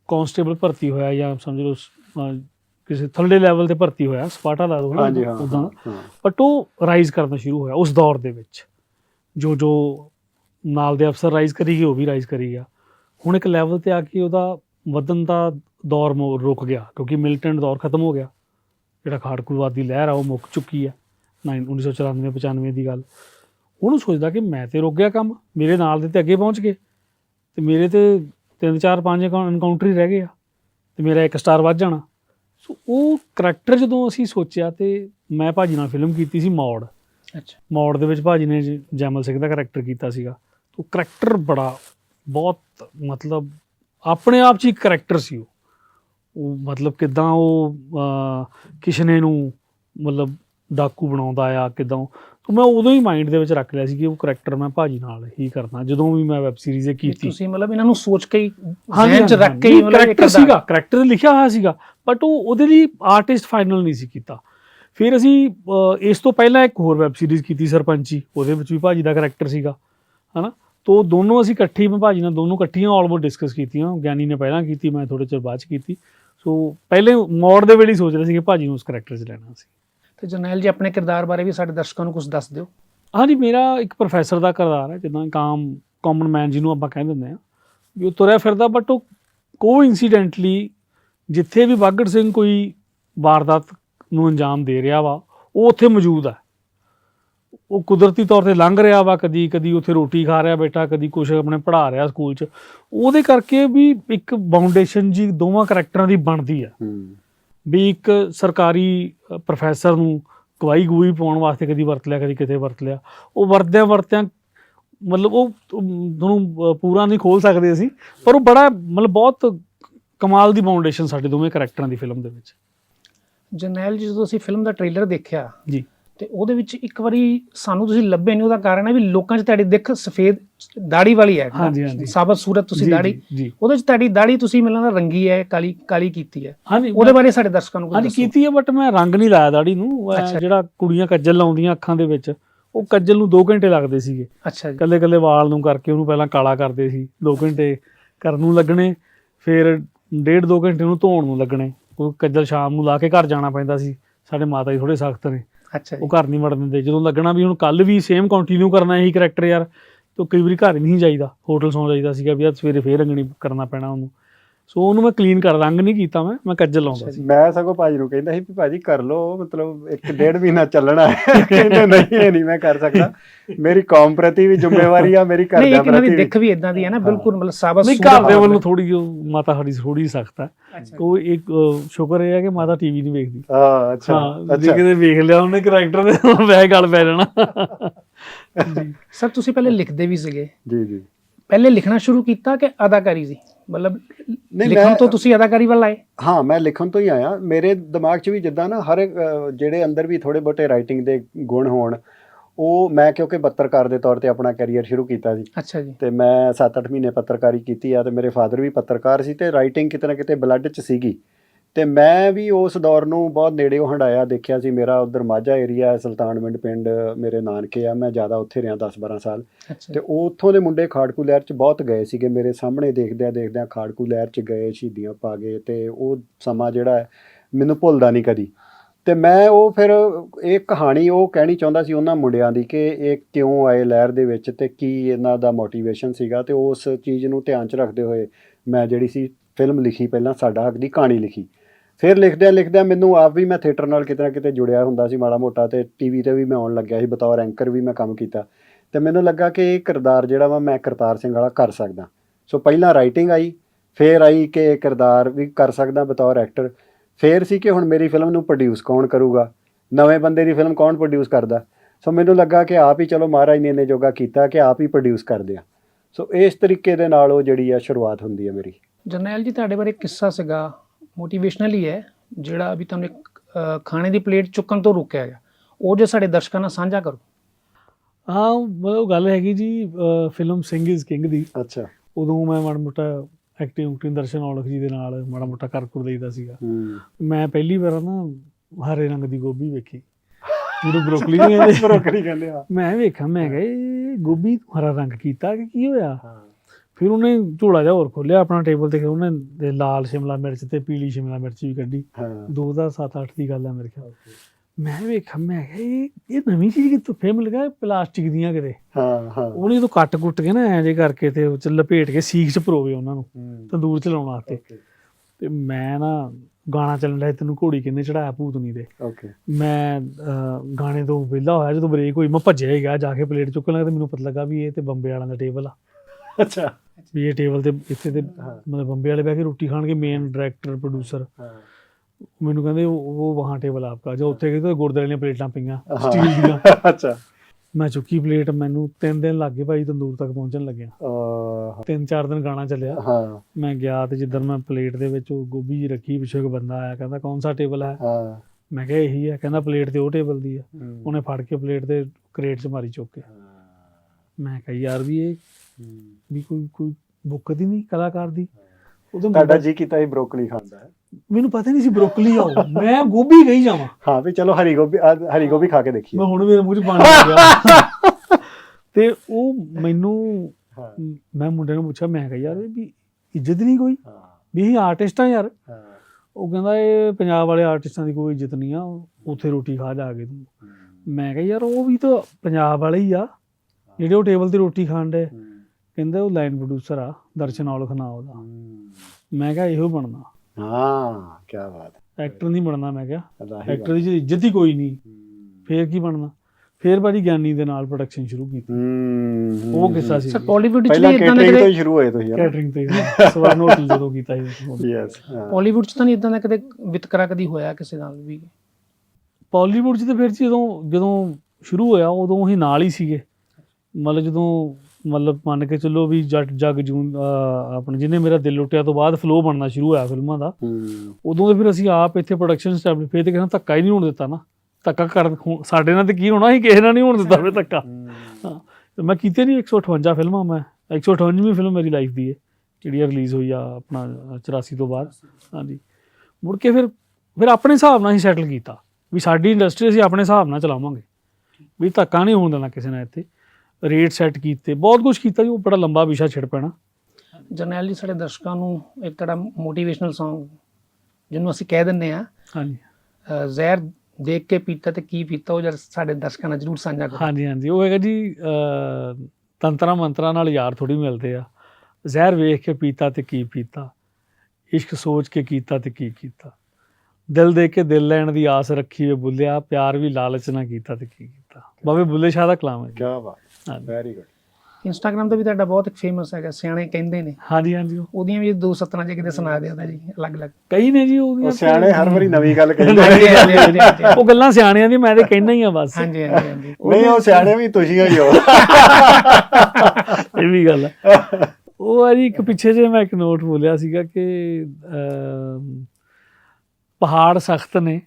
Speaker 2: ਕਾਂਸਟੇਬਲ ਭਰਤੀ ਹੋਇਆ ਜਾਂ ਸਮਝ ਲਓ ਕਿਸੇ ਥੱਲੇ ਲੈਵਲ ਤੇ ਭਰਤੀ ਹੋਇਆ ਸਪਾਟਾ ਲਾ ਦੋ
Speaker 3: ਹਾਂ
Speaker 2: ਉਦਾਂ ਬਟ ਉਹ ਰਾਈਜ਼ ਕਰਨਾ ਸ਼ੁਰੂ ਹੋਇਆ ਉਸ ਦੌਰ ਦੇ ਵਿੱਚ। ਜੋ ਜੋ ਨਾਲ ਦੇ ਅਫਸਰ ਰਾਈਜ਼ ਕਰੀ ਗਏ ਉਹ ਵੀ ਰਾਈਜ਼ ਕਰੀ ਗਿਆ। ਹੁਣ ਇੱਕ ਲੈਵਲ ਤੇ ਆ ਕੇ ਉਹਦਾ ਵਧਣ ਦਾ ਦੌਰ ਰੁਕ ਗਿਆ ਕਿਉਂਕਿ ਮਿਲੀਟੈਂਟ ਦੌਰ ਖਤਮ ਹੋ ਗਿਆ। ਜਿਹੜਾ ਖਾੜਕੂਵਾਦ ਦੀ ਲਹਿਰ ਆ ਉਹ ਮੁੱਕ ਚੁੱਕੀ ਹੈ 1994 95 ਦੀ ਗੱਲ। ਉਹਨੂੰ ਸੋਚਦਾ ਕਿ ਮੈਂ ਤੇ ਰੁਕ ਗਿਆ ਕੰਮ ਮੇਰੇ ਨਾਲ ਦੇ ਤੇ ਅੱਗੇ ਪਹੁੰਚ ਗਏ। ਤੇ ਮੇਰੇ ਤੇ ਤਿੰਨ ਚਾਰ ਪੰਜ ਐਨਕਾਊਂਟਰ ਹੀ ਰਹਿ ਗਏ ਆ। ਤੇ ਮੇਰਾ ਇੱਕ ਸਟਾਰ ਵੱਧ ਜਾਣਾ। ਸੋ ਉਹ ਕਰੈਕਟਰ ਜਦੋਂ ਅਸੀਂ ਸੋਚਿਆ ਤੇ ਮੈਂ ਭਾਜੀ ਨਾਲ ਫਿਲਮ ਕੀਤੀ ਸੀ ਮੌੜ।
Speaker 1: ਅੱਛਾ।
Speaker 2: ਮੌੜ ਦੇ ਵਿੱਚ ਭਾਜੀ ਨੇ ਜੈਮਲ ਸਿੰਘ ਦਾ ਕਰੈਕਟਰ ਕੀਤਾ ਸੀਗਾ। ਉਹ ਕਰੈਕਟਰ ਬੜਾ ਬਹੁਤ ਮਤਲਬ ਆਪਣੇ ਆਪ 'ਚ ਹੀ ਕਰੈਕਟਰ ਸੀ ਉਹ। ਉਹ ਮਤਲਬ ਕਿਦਾਂ ਉਹ ਕਿਸ਼ਨੇ ਨੂੰ ਮਤਲਬ ਡਾਕੂ ਬਣਾਉਂਦਾ ਆ ਕਿਦਾਂ ਮੈਂ ਉਦੋਂ ਹੀ ਮਾਈਂਡ ਦੇ ਵਿੱਚ ਰੱਖ ਲਿਆ ਸੀ ਕਿ ਉਹ ਕਰੈਕਟਰ ਮੈਂ ਭਾਜੀ ਨਾਲ ਹੀ ਕਰਨਾ ਜਦੋਂ ਵੀ ਮੈਂ ਵੈਬ ਸੀਰੀਜ਼ ਇਹ ਕੀਤੀ।
Speaker 1: ਤੁਸੀਂ ਮਤਲਬ ਇਹਨਾਂ ਨੂੰ ਸੋਚ ਕੇ ਹੀ ਜ਼ਿਹਨ ਚ ਰੱਖ ਕੇ ਹੀ ਮਤਲਬ
Speaker 2: ਕਰੈਕਟਰ ਸੀਗਾ ਕਰੈਕਟਰ ਲਿਖਿਆ ਹੋਇਆ ਸੀਗਾ ਬਟ ਉਹ ਉਹਦੇ ਲਈ ਆਰਟਿਸਟ ਫਾਈਨਲ ਨਹੀਂ ਸੀ ਕੀਤਾ। ਫਿਰ ਅਸੀਂ ਇਸ ਤੋਂ ਪਹਿਲਾਂ ਇੱਕ ਹੋਰ ਵੈਬ ਸੀਰੀਜ਼ ਕੀਤੀ ਸਰਪੰਚੀ ਉਹਦੇ ਵਿੱਚ ਵੀ ਭਾਜੀ ਦਾ ਕਰੈਕਟਰ ਸੀਗਾ ਹਨਾ? ਤੋ ਦੋਨੋਂ ਅਸੀਂ ਇਕੱਠੇ ਮੈਂ ਭਾਜੀ ਨਾਲ ਦੋਨੋਂ ਇਕੱਠੀਆਂ ਆਲਮੋਸਟ ਡਿਸਕਸ ਕੀਤੀਆਂ। ਗਿਆਨੀ ਨੇ ਪਹਿਲਾਂ ਕੀਤੀ ਮੈਂ ਥੋੜੇ ਚਿਰ ਬਾਅਦ ਚ ਕੀਤੀ। ਸੋ ਪਹਿਲੇ ਮੋੜ ਦੇ ਵੇਲੇ ਹੀ ਸੋਚ ਰਹੇ ਸੀ ਕਿ ਭਾਜੀ ਨੂੰ ਉਸ ਕਰੈਕਟਰ 'ਚ ਲੈਣਾ ਸੀ।
Speaker 1: ਤੇ ਜਰਨੈਲ ਜੀ ਆਪਣੇ ਕਿਰਦਾਰ ਬਾਰੇ ਵੀ ਸਾਡੇ ਦਰਸ਼ਕਾਂ ਨੂੰ ਕੁਝ ਦੱਸ ਦਿਓ।
Speaker 2: ਹਾਂਜੀ ਮੇਰਾ ਇੱਕ ਪ੍ਰੋਫੈਸਰ ਦਾ ਕਿਰਦਾਰ ਹੈ ਜਿੱਦਾਂ ਕਾਮ ਕਾਮਨ ਮੈਨ ਜਿਹਨੂੰ ਆਪਾਂ ਕਹਿੰਦੇ ਹੁੰਦੇ ਆ ਵੀ ਉਹ ਤੁਰਿਆ ਫਿਰਦਾ ਬਟ ਉਹ ਕੋਇਨਸੀਡੈਂਟਲੀ ਜਿੱਥੇ ਵੀ ਬਾਗੜ ਸਿੰਘ ਕੋਈ ਵਾਰਦਾਤ ਨੂੰ ਅੰਜਾਮ ਦੇ ਰਿਹਾ ਵਾ ਉਹ ਉੱਥੇ ਮੌਜੂਦ ਹੈ ਉਹ ਕੁਦਰਤੀ ਤੌਰ ਤੇ ਲੰਘ ਰਿਹਾ ਵਾ ਕਦੀ ਕਦੀ ਉੱਥੇ ਰੋਟੀ ਖਾ ਰਿਹਾ ਬੇਟਾ ਕਦੀ ਕੁਝ ਆਪਣੇ ਪੜ੍ਹਾ ਰਿਹਾ ਸਕੂਲ 'ਚ। ਉਹਦੇ ਕਰਕੇ ਵੀ ਇੱਕ ਬਾਉਂਡੇਸ਼ਨ ਜੀ ਦੋਵਾਂ ਕਰੈਕਟਰਾਂ ਦੀ ਬਣਦੀ ਹੂੰ। ਵੀ ਇੱਕ ਸਰਕਾਰੀ ਪ੍ਰੋਫੈਸਰ ਨੂੰ ਗਵਾਈ ਗੂਈ ਪਾਉਣ ਵਾਸਤੇ ਕਦੀ ਵਰਤ ਲਿਆ ਕਦੀ ਕਿਤੇ ਵਰਤ ਲਿਆ। ਉਹ ਵਰਤਦਿਆਂ ਵਰਤਿਆਂ ਮਤਲਬ ਉਹ ਤੁਹਾਨੂੰ ਪੂਰਾ ਨਹੀਂ ਖੋਲ ਸਕਦੇ ਅਸੀਂ ਪਰ ਉਹ ਬੜਾ ਮਤਲਬ ਬਹੁਤ ਕਮਾਲ ਦੀ ਬਾਉਂਡੇਸ਼ਨ ਸਾਡੇ ਦੋਵੇਂ ਕਰੈਕਟਰਾਂ ਦੀ ਫਿਲਮ ਦੇ ਵਿੱਚ।
Speaker 1: ਜਰਨੈਲ ਜੀ ਜਦੋਂ ਅਸੀਂ ਫਿਲਮ ਦਾ ਟ੍ਰੇਲਰ ਦੇਖਿਆ
Speaker 2: ਜੀ।
Speaker 1: ਤੇ ਉਹਦੇ ਵਿੱਚ ਇੱਕ ਵਾਰੀ ਸਾਨੂੰ ਤੁਸੀਂ ਲੱਭੇ ਨਹੀਂ ਉਹਦਾ ਕਾਰਨ ਹੈ ਵੀ ਲੋਕਾਂ 'ਚ ਤੁਹਾਡੀ ਦਿੱਖ ਸਫੇਦ ਦਾੜੀ ਵਾਲੀ ਹੈ।
Speaker 2: ਹਾਂਜੀ, ਹਾਂਜੀ।
Speaker 1: ਸਾਬਤ ਸੂਰਤ ਤੁਸੀਂ
Speaker 2: ਜੀ,
Speaker 1: ਦਾੜੀ
Speaker 2: ਜੀ, ਜੀ।
Speaker 1: ਉਹਦੇ 'ਚ ਤੁਹਾਡੀ ਦਾੜੀ ਤੁਸੀਂ ਮੈਨੂੰ ਲੱਗਦਾ ਰੰਗੀ ਹੈ ਕਾਲੀ ਕਾਲੀ ਕੀਤੀ ਹੈ।
Speaker 2: ਹਾਂਜੀ
Speaker 1: ਉਹਦੇ ਬਾਰੇ ਸਾਡੇ ਦਰਸ਼ਕਾਂ ਨੂੰ ਕੁਝ
Speaker 2: ਹਾਂਜੀ
Speaker 1: ਦੱਸੋ।
Speaker 2: ਕੀਤੀ ਹੈ ਬਟ ਮੈਂ ਰੰਗ ਨਹੀਂ ਲਾਇਆ ਦਾੜੀ ਨੂੰ।
Speaker 1: ਅੱਛਾ।
Speaker 2: ਜਿਹੜਾ ਕੁੜੀਆਂ ਕੱਜਲ ਲਾਉਂਦੀਆਂ ਅੱਖਾਂ ਦੇ ਵਿੱਚ ਉਹ ਕੱਜਲ ਨੂੰ 2 ਘੰਟੇ ਲੱਗਦੇ ਸੀਗੇ।
Speaker 1: ਅੱਛਾ ਜੀ।
Speaker 2: ਕੱਲੇ ਕੱਲੇ ਵਾਲ ਨੂੰ ਕਰਕੇ ਉਹਨੂੰ ਪਹਿਲਾਂ ਕਾਲਾ ਕਰਦੇ ਸੀ 2 ਘੰਟੇ ਕਰਨ ਨੂੰ ਲੱਗਣੇ ਫਿਰ ਡੇਢ 2 ਘੰਟੇ ਨੂੰ ਧੋਣ ਨੂੰ ਲੱਗਣੇ। ਉਹ ਕੱਜਲ ਸ਼ਾਮ ਨੂੰ ਲਾ ਕੇ ਘਰ ਜਾਣਾ ਪੈਂਦਾ ਸੀ। ਸਾਡੇ ਮਾਤਾ ਜੀ ਥੋੜੇ ਸਖਤ ਨੇ।
Speaker 1: ਅੱਛਾ
Speaker 2: ਉਹ ਘਰ ਨਹੀਂ ਵੜਨ ਦਿੰਦੇ। ਜਦੋਂ ਲੱਗਣਾ ਵੀ ਹੁਣ ਕੱਲ ਵੀ ਸੇਮ ਕੰਟੀਨਿਊ ਕਰਨਾ ਇਹੀ ਕਰੈਕਟਰ ਯਾਰ, ਤਾਂ ਕਈ ਵਾਰੀ ਘਰ ਹੀ ਨਹੀਂ ਜਾਈਦਾ। ਹੋਟਲ ਸੌਂ ਜਾਈਦਾ ਸੀਗਾ ਵੀ ਅੱਜ ਸਵੇਰੇ ਫੇਰ ਰੰਗਣੀ ਕਰਨਾ ਪੈਣਾ ਉਹਨੂੰ। ਸੋ ਉਹਨੂੰ ਮੈਂ ਕਲੀਨ ਕਰ ਰੰਗ ਨਹੀਂ ਕੀਤਾ ਮੈਂ ਮੈਂ ਕੱਜਲ ਲਾਉਂਦਾ ਸੀ।
Speaker 3: ਮੈਂ ਸਗੋਂ ਭਾਜੀ ਨੂੰ ਕਹਿੰਦਾ ਸੀ ਵੀ ਭਾਜੀ ਕਰ ਲਓ ਮਤਲਬ ਇੱਕ ਡੇਢ ਮਹੀਨਾ ਚੱਲਣਾ ਹੈ। ਕਹਿੰਦੇ ਨਹੀਂ ਇਹ ਨਹੀਂ ਮੈਂ ਕਰ ਸਕਦਾ। ਮੇਰੀ ਕੌਮ ਪ੍ਰਤੀ ਵੀ ਜ਼ਿੰਮੇਵਾਰੀ ਆ ਮੇਰੀ
Speaker 1: ਨਹੀਂ
Speaker 3: ਘਰਦਿਆਂ
Speaker 1: ਇੱਕ ਇਹਨਾਂ ਦੀ
Speaker 3: ਪ੍ਰਤੀ ਵੀ।
Speaker 1: ਦਿੱਖ ਵੀ ਇਦਾਂ ਦੀ ਹੈ ਨਾ ਬਿਲਕੁਲ ਮਤਲਬ ਸਾਬਤ
Speaker 2: ਨਹੀਂ ਘਰ ਦੇ
Speaker 1: ਵਾਲੀ।
Speaker 2: ਥੋੜੀ ਮਾਤਾ ਸਾਡੀ ਥੋੜੀ ਸਖਤ ਹੈ। ਉਹ ਇੱਕ ਸ਼ੁਕਰ ਇਹ ਹੈ ਕਿ ਮਾਤਾ ਟੀਵੀ ਨਹੀਂ ਵੇਖਦੀ।
Speaker 3: ਹਾਂ ਅੱਛਾ
Speaker 2: ਹਾਂ ਜੇ ਕਿਤੇ ਵੇਖ ਲਿਆ ਉਹਨੇ ਕਰੈਕਟਰ ਤੇ ਵੈ ਗੱਲ ਪੈ ਜਾਣਾ।
Speaker 1: ਸਰ ਤੁਸੀਂ ਪਹਿਲੇ ਲਿਖਦੇ ਵੀ ਸੀਗੇ।
Speaker 3: ਜੀ ਜੀ।
Speaker 1: ਪਹਿਲੇ ਲਿਖਣਾ ਸ਼ੁਰੂ ਕੀਤਾ ਕਿ ਅਦਾਕਾਰੀ ਸੀ? ਮਤਲਬ
Speaker 3: ਨਹੀਂ,
Speaker 1: ਲਿਖਣ ਤੋਂ ਤੁਸੀਂ ਅਦਾਕਾਰੀ ਵੱਲ ਆਏ?
Speaker 3: ਹਾਂ ਮੈਂ ਲਿਖਣ ਤੋਂ ਹੀ ਆਇਆ। ਮੇਰੇ ਦਿਮਾਗ 'ਚ ਵੀ ਜਿੱਦਾਂ ਨਾ ਹਰ ਜਿਹੜੇ ਅੰਦਰ ਵੀ ਥੋੜੇ ਬੋਟੇ ਰਾਈਟਿੰਗ ਦੇ ਗੁਣ ਹੋਣ ਉਹ ਮੈਂ ਕਿਉਂਕਿ ਪੱਤਰਕਾਰ ਦੇ ਤੌਰ ਤੇ ਆਪਣਾ ਕੈਰੀਅਰ ਸ਼ੁਰੂ ਕੀਤਾ ਸੀ।
Speaker 1: ਅੱਛਾ ਜੀ।
Speaker 3: ਤੇ ਮੈਂ 7-8 ਮਹੀਨੇ ਪੱਤਰਕਾਰੀ ਕੀਤੀ ਆ ਤੇ ਮੇਰੇ ਫਾਦਰ ਵੀ ਪੱਤਰਕਾਰ ਸੀ ਤੇ ਰਾਈਟਿੰਗ ਕਿਤੇ ਨਾ ਕਿਤੇ ਬਲੱਡ 'ਚ ਸੀਗੀ। ਤੇ ਮੈਂ ਵੀ ਉਸ ਦੌਰ ਨੂੰ ਬਹੁਤ ਨੇੜਿਓਂ ਹੰਡਾਇਆ ਦੇਖਿਆ ਸੀ ਮੇਰਾ ਉਧਰ ਮਾਝਾ ਏਰੀਆ ਸੁਲਤਾਨਵਿੰਡ ਪਿੰਡ ਮੇਰੇ ਨਾਨਕੇ ਆ ਮੈਂ ਜ਼ਿਆਦਾ ਉੱਥੇ ਰਿਹਾ 10-12 ਸਾਲ। ਤੇ ਉਹ ਉੱਥੋਂ ਦੇ ਮੁੰਡੇ ਖਾੜਕੂ ਲਹਿਰ 'ਚ ਬਹੁਤ ਗਏ ਸੀਗੇ ਮੇਰੇ ਸਾਹਮਣੇ ਦੇਖਦਿਆਂ ਦੇਖਦਿਆਂ ਖਾੜਕੂ ਲਹਿਰ 'ਚ ਗਏ ਸ਼ਹੀਦੀਆਂ ਪਾ ਗਏ ਤੇ ਉਹ ਸਮਾਂ ਜਿਹੜਾ ਹੈ ਮੈਨੂੰ ਭੁੱਲਦਾ ਨਹੀਂ ਕਦੀ। ਤੇ ਮੈਂ ਉਹ ਫਿਰ ਇਹ ਕਹਾਣੀ ਉਹ ਕਹਿਣੀ ਚਾਹੁੰਦਾ ਸੀ ਉਹਨਾਂ ਮੁੰਡਿਆਂ ਦੀ ਕਿ ਇਹ ਕਿਉਂ ਆਏ ਲਹਿਰ ਦੇ ਵਿੱਚ ਤੇ ਕੀ ਇਹਨਾਂ ਦਾ ਮੋਟੀਵੇਸ਼ਨ ਸੀਗਾ ਤੇ ਉਸ ਚੀਜ਼ ਨੂੰ ਧਿਆਨ 'ਚ ਰੱਖਦੇ ਹੋਏ ਮੈਂ ਜਿਹੜੀ ਸੀ ਫਿਲਮ ਲਿਖੀ ਪਹਿਲਾਂ ਸਾਡਾ ਹੱਕ ਦੀ ਕਹਾਣੀ ਲਿਖੀ। ਫਿਰ ਲਿਖਦਿਆਂ ਲਿਖਦਿਆਂ ਮੈਨੂੰ ਆਪ ਵੀ ਮੈਂ ਥੀਏਟਰ ਨਾਲ ਕਿਤੇ ਨਾ ਕਿਤੇ ਜੁੜਿਆ ਹੁੰਦਾ ਸੀ ਮਾੜਾ ਮੋਟਾ ਤੇ ਟੀਵੀ ਤੇ ਵੀ ਮੈਂ ਆਉਣ ਲੱਗਿਆ ਸੀ, ਬਤੌਰ ਐਂਕਰ ਵੀ ਮੈਂ ਕੰਮ ਕੀਤਾ। ਤੇ ਮੈਨੂੰ ਲੱਗਾ ਕਿ ਇਹ ਕਿਰਦਾਰ ਜਿਹੜਾ ਵਾ ਮੈਂ ਕਰਤਾਰ ਸਿੰਘ ਵਾਲਾ ਕਰ ਸਕਦਾ। ਸੋ ਪਹਿਲਾਂ ਰਾਈਟਿੰਗ ਆਈ, ਫਿਰ ਆਈ ਕਿ ਕਿਰਦਾਰ ਵੀ ਕਰ ਸਕਦਾ ਬਤੌਰ ਐਕਟਰ ਫਿਰ ਸੀ ਕਿ ਹੁਣ ਮੇਰੀ ਫਿਲਮ ਨੂੰ ਪ੍ਰੋਡਿਊਸ ਕੌਣ ਕਰੂਗਾ? ਨਵੇਂ ਬੰਦੇ ਦੀ ਫਿਲਮ ਕੌਣ ਪ੍ਰੋਡਿਊਸ ਕਰਦਾ? ਸੋ ਮੈਨੂੰ ਲੱਗਾ ਕਿ ਆਪ ਹੀ ਚਲੋ ਮਹਾਰਾਜ ਨੇ ਇੰਨੇ ਜੋਗਾ ਕੀਤਾ ਕਿ ਆਪ ਹੀ ਪ੍ਰੋਡਿਊਸ ਕਰਦੇ ਆ ਸੋ ਇਸ ਤਰੀਕੇ ਦੇ ਨਾਲ ਉਹ ਜਿਹੜੀ ਆ ਸ਼ੁਰੂਆਤ ਹੁੰਦੀ ਹੈ ਮੇਰੀ।
Speaker 1: ਜਰਨੈਲ ਜੀ, ਤੁਹਾਡੇ ਬਾਰੇ ਕਿੱਸਾ ਸੀਗਾ? ਮੋਟੀਵੇਸ਼ਨਲ ਹੀ ਹੈ ਜਿਹੜਾ ਵੀ ਤੁਹਾਨੂੰ ਇੱਕ ਖਾਣੇ ਦੀ ਪਲੇਟ ਚੁੱਕਣ ਤੋਂ ਰੋਕਿਆ ਗਿਆ। ਉਹ ਜੇ ਸਾਡੇ ਦਰਸ਼ਕਾਂ ਨਾਲ ਸਾਂਝਾ ਕਰੋ।
Speaker 2: ਹਾਂ ਉਹ ਗੱਲ ਹੈਗੀ ਜੀ ਫਿਲਮ ਸਿੰਘ ਇਜ਼ ਕਿੰਗ ਦੀ।
Speaker 3: ਅੱਛਾ।
Speaker 2: ਉਦੋਂ ਮੈਂ ਮਾੜਾ ਮੋਟਾ ਐਕਟਿੰਗ ਐਕਟਿੰਗ ਦਰਸ਼ਨ ਔਲਖ ਜੀ ਦੇ ਨਾਲ ਮਾੜਾ ਮੋਟਾ ਕਰ ਕੁਰ ਦੇਈਦਾ ਸੀਗਾ। ਮੈਂ ਪਹਿਲੀ ਵਾਰ ਨਾ ਹਰੇ ਰੰਗ ਦੀ ਗੋਭੀ ਵੇਖੀ। ਜਿਹਨੂੰ ਬਰੋਕਲੀ ਨਹੀਂ ਕਹਿੰਦੇ
Speaker 3: ਬਰੋਕਰੀ ਕਹਿੰਦੇ ਆ
Speaker 2: ਮੈਂ ਵੇਖਾਂ ਮੈਂ ਕਿਹਾ ਇਹ ਗੋਭੀ ਹਰਾ ਰੰਗ ਕੀਤਾ ਕਿ ਕੀ ਹੋਇਆ?
Speaker 3: ਹਾਂ।
Speaker 2: ਫਿਰ ਉਹਨੇ ਝੋਲਾ ਜਿਹਾ ਹੋਰ ਖੋਲਿਆ ਆਪਣਾ ਟੇਬਲ ਤੇ ਫਿਰ ਉਹਨੇ ਤੇ ਲਾਲ ਸ਼ਿਮਲਾ ਮਿਰਚ ਤੇ ਪੀਲੀ ਸ਼ਿਮਲਾ ਮਿਰਚ ਵੀ ਕੱਢੀ।
Speaker 3: ਹਾਂ।
Speaker 2: 2007-8 ਦੀ ਗੱਲ ਹੈ ਮੇਰੇ ਖਿਆਲ। ਮੈਂ ਵੇਖਾਂ ਮੈਂ ਕਿਹਾ ਇਹ ਇਹ ਨਵੀਂ ਚੀਜ਼ ਕਿੱਥੋਂ ਫੇਰ ਮਿਲ ਗਿਆ ਪਲਾਸਟਿਕ ਦੀਆਂ ਕਿਤੇ।
Speaker 3: ਹਾਂ ਹਾਂ।
Speaker 2: ਉਹਨੇ ਜਦੋਂ ਕੱਟ ਕੁੱਟ ਕੇ ਨਾ ਐਂ ਜੇ ਕਰਕੇ ਤੇ ਚ ਲਪੇਟ ਕੇ ਸੀਖ ਚ ਪਰੋਵੇ ਉਹਨਾਂ ਨੂੰ ਤੰਦੂਰ ਚ ਲਾਉਣ ਵਾਸਤੇ। ਤੇ ਮੈਂ ਨਾ ਗਾਣਾ ਚੱਲਣ ਲਿਆ ਤੈਨੂੰ ਘੋੜੀ ਕਿੰਨੇ ਚੜਾਇਆ ਭੂਤਨੀ ਦੇ।
Speaker 3: ਓਕੇ
Speaker 2: ਮੈਂ ਗਾਣੇ ਤੋਂ ਵਿਹਲਾ ਹੋਇਆ ਜਦੋਂ ਬ੍ਰੇਕ ਹੋਈ ਮੈਂ ਭੱਜਿਆ ਹੀ ਗਿਆ ਜਾ ਕੇ ਪਲੇਟ ਚੁੱਕਣ ਲੱਗਾ ਤੇ ਮੈਨੂੰ ਪਤਾ ਲੱਗਾ ਵੀ ਇਹ ਤੇ ਬੰਬੇ ਵਾਲਿਆਂ ਦਾ ਟੇਬਲ ਆ।
Speaker 3: ਅੱਛਾ।
Speaker 2: ਵੀ ਇਹ ਟੇਬਲ ਤੇ ਇੱਥੇ ਤੇ
Speaker 3: ਹਾਂ।
Speaker 2: ਮਤਲਬ ਬੰਬੇ ਵਾਲੇ ਬਹਿ ਕੇ ਰੋਟੀ ਖਾਣਗੇ ਮੇਨ ਡਾਇਰੈਕਟਰ ਪ੍ਰੋਡਿਊਸਰ
Speaker 3: ਹਾਂ।
Speaker 2: ਮੈਨੂੰ ਕਹਿੰਦੇ ਉਹ ਵਹਾਂ ਟੇਬਲ ਆਪਕਾ। ਜੋ ਉੱਥੇ ਗਏ ਤਾਂ ਗੁਰਦੁਆਰੇ ਦੀਆਂ ਪਲੇਟਾਂ ਪਈਆਂ
Speaker 3: ਹਾਂ।
Speaker 2: ਸਟੀਲ ਦੀਆਂ।
Speaker 3: ਅੱਛਾ।
Speaker 2: ਮੈਂ ਚੁੱਕੀ ਪਲੇਟ ਮੈਨੂੰ 3 ਦਿਨ ਲੱਗ ਗਏ ਭਾਈ ਤੰਦੂਰ ਤੱਕ ਪਹੁੰਚਣ ਲੱਗਿਆ। ਤਿੰਨ ਚਾਰ ਦਿਨ ਗਾਣਾ ਚੱਲਿਆ।
Speaker 3: ਹਾਂ।
Speaker 2: ਮੈਂ ਗਿਆ ਤੇ ਜਿੱਦਣ ਮੈਂ ਪਲੇਟ ਦੇ ਵਿੱਚ ਉਹ ਗੋਭੀ ਜੀ ਰੱਖੀ ਪਿੱਛੋਂ ਇੱਕ ਬੰਦਾ ਆਇਆ ਕਹਿੰਦਾ ਕੌਣ ਸਾ ਟੇਬਲ ਹੈ?
Speaker 3: ਹਾਂ।
Speaker 2: ਮੈਂ ਕਿਹਾ ਇਹੀ ਆ ਕਹਿੰਦਾ ਪਲੇਟ ਤੇ ਉਹ ਟੇਬਲ ਦੀ ਆ ਉਹਨੇ ਫੜ ਕੇ ਪਲੇਟ ਤੇ ਕ੍ਰੇਟ 'ਚ ਮਾਰੀ ਚੁੱਕ ਕੇ। ਮੈਂ ਕਿਹਾ ਯਾਰ ਵੀ ਇਹ ਵੀ ਕੋਈ ਕੋਈ ਬੁੱਕ ਦੀ ਨਹੀਂ ਕਲਾਕਾਰ ਦੀ। ਉਹਦੇ
Speaker 3: ਤੁਹਾਡਾ ਜੀ ਕੀਤਾ ਸੀ ਬਰੋਕਲੀ ਖਾਂਦਾ ਹੈ।
Speaker 2: ਮੈਨੂੰ ਪਤਾ ਨਹੀਂ ਸੀ ਬਰੋਕਲੀ ਆ ਉਹ। ਮੈਂ ਗੋਭੀ ਗਈ ਜਾਵਾਂ।
Speaker 3: ਹਾਂ ਵੀ ਚਲੋ ਹਰੀ ਗੋਭੀ ਹਰੀ ਗੋਭੀ ਖਾ ਕੇ ਦੇਖੀਏ।
Speaker 2: ਮੈਂ ਹੁਣ ਮੇਰੇ ਮੂੰਹ 'ਚ ਪਾਣੀ ਆ ਗਿਆ। ਤੇ ਉਹ ਮੈਨੂੰ
Speaker 3: ਹਾਂ।
Speaker 2: ਮੈਂ ਮੁੰਡੇ ਨੂੰ ਪੁੱਛਿਆ ਮੈਂ ਕਿਹਾ ਯਾਰ ਵੀ ਇੱਜ਼ਤ ਨਹੀਂ ਕੋਈ?
Speaker 3: ਹਾਂ।
Speaker 2: ਵੀ ਇਹ ਆਰਟਿਸਟ ਆ ਯਾਰ।
Speaker 3: ਹਾਂ।
Speaker 2: ਉਹ ਕਹਿੰਦਾ ਇਹ ਪੰਜਾਬ ਵਾਲੇ ਆਰਟਿਸਟਾਂ ਦੀ ਕੋਈ ਇੱਜ਼ਤ ਨਹੀਂ ਆ ਉੱਥੇ ਰੋਟੀ ਖਾ ਜਾ ਕੇ ਤੂੰ। ਮੈਂ ਕਿਹਾ ਯਾਰ ਉਹ ਵੀ ਤਾਂ ਪੰਜਾਬ ਵਾਲੇ ਹੀ ਆ। ਜਿਹੜੇ ਉਹ ਟੇਬਲ ਤੇ ਰੋਟੀ ਖਾਣ ਦੇ ਕਹਿੰਦਾ ਉਹ ਲਾਈਨ ਪ੍ਰੋਡਿਊਸਰ ਆ ਦਰਸ਼ਨ ਔਲਖ ਨਾਂ ਉਹਦਾ। ਮੈਂ ਕਿਹਾ ਇਹੋ ਬਣਨਾ।
Speaker 3: ਹਾਂ ਕੀ ਬਾਤ ਹੈ।
Speaker 2: ਐਕਟਰ ਨਹੀਂ ਬਣਨਾ ਮੈਂ ਕਿਹਾ। ਐਕਟਰ ਦੀ ਇੱਜ਼ਤ ਹੀ ਕੋਈ ਨਹੀਂ। ਫੇਰ ਕੀ ਬਣਨਾ? ਫੇਰ ਬਾਜੀ ਗਿਆਨੀ ਦੇ ਨਾਲ ਪ੍ਰੋਡਕਸ਼ਨ ਸ਼ੁਰੂ ਕੀਤੀ। ਉਹ ਕਿੱਸਾ ਸੀ?
Speaker 1: ਸਰ ਬਾਲੀਵੁੱਡ ਚ
Speaker 3: ਪਹਿਲਾਂ
Speaker 1: ਨਹੀਂ ਇਦਾਂ ਦਾ
Speaker 3: ਕੇਟਰਿੰਗ ਤੋਂ
Speaker 1: ਕਦੇ
Speaker 3: ਹੀ ਸ਼ੁਰੂ ਹੋਏ ਤੁਸੀਂ
Speaker 2: ਕੈਟਰਿੰਗ ਤੇ ਸਵਰਨ ਹੋਟਲ ਜਦੋਂ ਕੀਤਾ ਸੀ।
Speaker 3: ਯੈਸ
Speaker 1: ਬਾਲੀਵੁੱਡ ਚ ਤਾਂ ਨਹੀਂ ਇਦਾਂ ਦਾ ਕਦੇ ਵਿਤਕਰਾ ਕਦੀ ਹੋਇਆ ਕਿਸੇ ਨਾਲ ਵੀ?
Speaker 2: ਪਾਲੀਵੁੱਡ 'ਚ ਤੇ ਫਿਰ ਜਦੋਂ ਜਦੋਂ ਸ਼ੁਰੂ ਹੋਇਆ ਉਦੋਂ ਹੀ ਨਾਲ ਹੀ ਸੀਗੇ। ਮਤਲਬ ਜਦੋਂ ਮਤਲਬ ਮੰਨ ਕੇ ਚੱਲੋ ਵੀ ਜੱਟ ਜਗ ਜੂਨ ਆਪਣੇ ਜਿਹਨੇ ਮੇਰਾ ਦਿਲ ਲੁੱਟਿਆ ਤੋਂ ਬਾਅਦ ਫਲੋ ਬਣਨਾ ਸ਼ੁਰੂ ਹੋਇਆ ਫਿਲਮਾਂ ਦਾ। ਉਦੋਂ ਤੇ ਫਿਰ ਅਸੀਂ ਆਪ ਇੱਥੇ ਪ੍ਰੋਡਕਸ਼ਨ ਸਟੈਬਲਿਸ਼ ਫੇਰ ਤੇ ਨੂੰ ਧੱਕਾ ਹੀ ਨਹੀਂ ਹੋਣ ਦਿੱਤਾ ਨਾ। ਧੱਕਾ ਕਰ ਸਾਡੇ ਨਾਲ ਤੇ ਕੀ ਹੋਣਾ ਸੀ ਕਿਸੇ ਨਾਲ ਨਹੀਂ ਹੋਣ ਦਿੱਤਾ ਫੇ ਧੱਕਾ। ਤੇ ਮੈਂ ਕੀਤੇ ਨਹੀਂ 158 ਫਿਲਮਾਂ ਮੈਂ। 158ਵੀਂ ਫਿਲਮ ਮੇਰੀ ਲਾਈਫ ਦੀ ਹੈ ਜਿਹੜੀ ਰਿਲੀਜ਼ ਹੋਈ ਆ ਆਪਣਾ 84 ਤੋਂ ਬਾਅਦ। ਹਾਂਜੀ। ਮੁੜ ਕੇ ਫਿਰ ਫਿਰ ਆਪਣੇ ਹਿਸਾਬ ਨਾਲ ਹੀ ਸੈਟਲ ਕੀਤਾ। ਵੀ ਸਾਡੀ ਇੰਡਸਟਰੀ ਅਸੀਂ ਆਪਣੇ ਹਿਸਾਬ ਨਾਲ ਚਲਾਵਾਂਗੇ। ਵੀ ਧੱਕਾ ਨਹੀਂ ਹੋਣ ਦੇਣਾ ਕਿਸੇ ਨਾਲ ਇੱਥੇ। ਰੇਟ ਸੈੱਟ ਕੀਤੇ ਬਹੁਤ ਕੁਝ ਕੀਤਾ ਜੀ ਉਹ ਬੜਾ ਲੰਬਾ ਵਿਸ਼ਾ ਛਿੜ ਪੈਣਾ।
Speaker 1: ਜਰਨੈਲ ਜੀ ਸਾਡੇ ਦਰਸ਼ਕਾਂ ਨੂੰ ਇੱਕ ਤੁਹਾਡਾ ਮੋਟੀਵੇਸ਼ਨਲ Song ਜਿਹਨੂੰ ਅਸੀਂ ਕਹਿ ਦਿੰਨੇ ਆ
Speaker 2: ਹਾਂਜੀ।
Speaker 1: ਜ਼ਹਿਰ ਦੇਖ ਕੇ ਪੀਤਾ ਤੇ ਕੀ ਪੀਤਾ ਉਹ ਜਰ ਸਾਡੇ ਦਰਸ਼ਕਾਂ ਨਾਲ ਜਰੂਰ ਸਾਂਝਾ ਕਰੋ।
Speaker 2: ਹਾਂਜੀ ਹਾਂਜੀ। ਉਹ ਹੈਗਾ ਜੀ ਤੰਤਰਾਂ ਮੰਤਰਾਂ ਨਾਲ ਯਾਰ ਥੋੜੀ ਮਿਲਦੇ ਆ। ਜ਼ਹਿਰ ਵੇਖ ਕੇ ਪੀਤਾ ਤੇ ਕੀ ਪੀਤਾ ਇਸ਼ਕ ਸੋਚ ਕੇ ਕੀਤਾ ਤੇ ਕੀ ਕੀਤਾ। ਦਿਲ ਦੇ ਕੇ ਦਿਲ ਲੈਣ ਦੀ ਆਸ ਰੱਖੀ ਵੇ ਬੁੱਲਿਆ ਪਿਆਰ ਵੀ ਲਾਲਚ ਨਾ ਕੀਤਾ ਤੇ ਕੀ ਕੀਤਾ। ਬਾਬੇ ਬੁੱਲੇ ਸ਼ਾਹ ਦਾ ਕਲਾਮ ਹੈ।
Speaker 3: ਕੀ ਬਾਤ। ਵੈਰੀ ਗੁੱਡ
Speaker 1: ਇੰਸਟਾਗ੍ਰam ਤੇ ਵੀ ਤੁਹਾਡਾ ਬਹੁਤ ਫੇਮਸ ਹੈਗਾ ਸਿਆਣੇ ਕਹਿੰਦੇ ਨੇ।
Speaker 2: ਹਾਂਜੀ ਹਾਂਜੀ। ਉਹ-
Speaker 1: ਉਹਦੀਆਂ ਵੀ ਦੋ ਸਤਰਾਂ ਜੇ ਕਿਤੇ ਸੁਣਾ ਦਿਓ ਤਾਂ ਜੀ ਅਲੱਗ-ਅਲੱਗ।
Speaker 2: ਕਈ ਨੇ ਜੀ
Speaker 3: ਉਹ
Speaker 2: ਉਹਦੀਆਂ
Speaker 3: ਸਿਆਣੇ ਹਰ ਵਾਰੀ ਨਵੀਂ ਗੱਲ ਕਹਿੰਦੇ
Speaker 1: ਹਾਂਜੀ ਹਾਂਜੀ ਹਾਂਜੀ, ਹਾਂਜੀ
Speaker 2: ਉਹ ਗੱਲਾਂ ਸਿਆਣਿਆਂ ਦੀਆਂ ਮੈਂ ਤੇ ਕਹਿਣਾ ਹੀ ਆ ਬਸ।
Speaker 1: ਹਾਂਜੀ ਹਾਂਜੀ ਹਾਂਜੀ।
Speaker 3: ਨਹੀਂ ਉਹ ਸਿਆਣੇ ਵੀ ਤੁਸੀਂ ਹੀ ਹੋ
Speaker 2: ਇਹ ਵੀ ਗੱਲ ਹੈ ਉਹ ਆ ਜੀ ਇੱਕ ਪਿੱਛੇ ਜੇ ਮੈਂ ਇੱਕ ਨੋਟ ਬੋਲਿਆ ਸੀਗਾ ਕਿ ਅਮ, ਪਹਾੜ ਸਖਤ ਨੇ।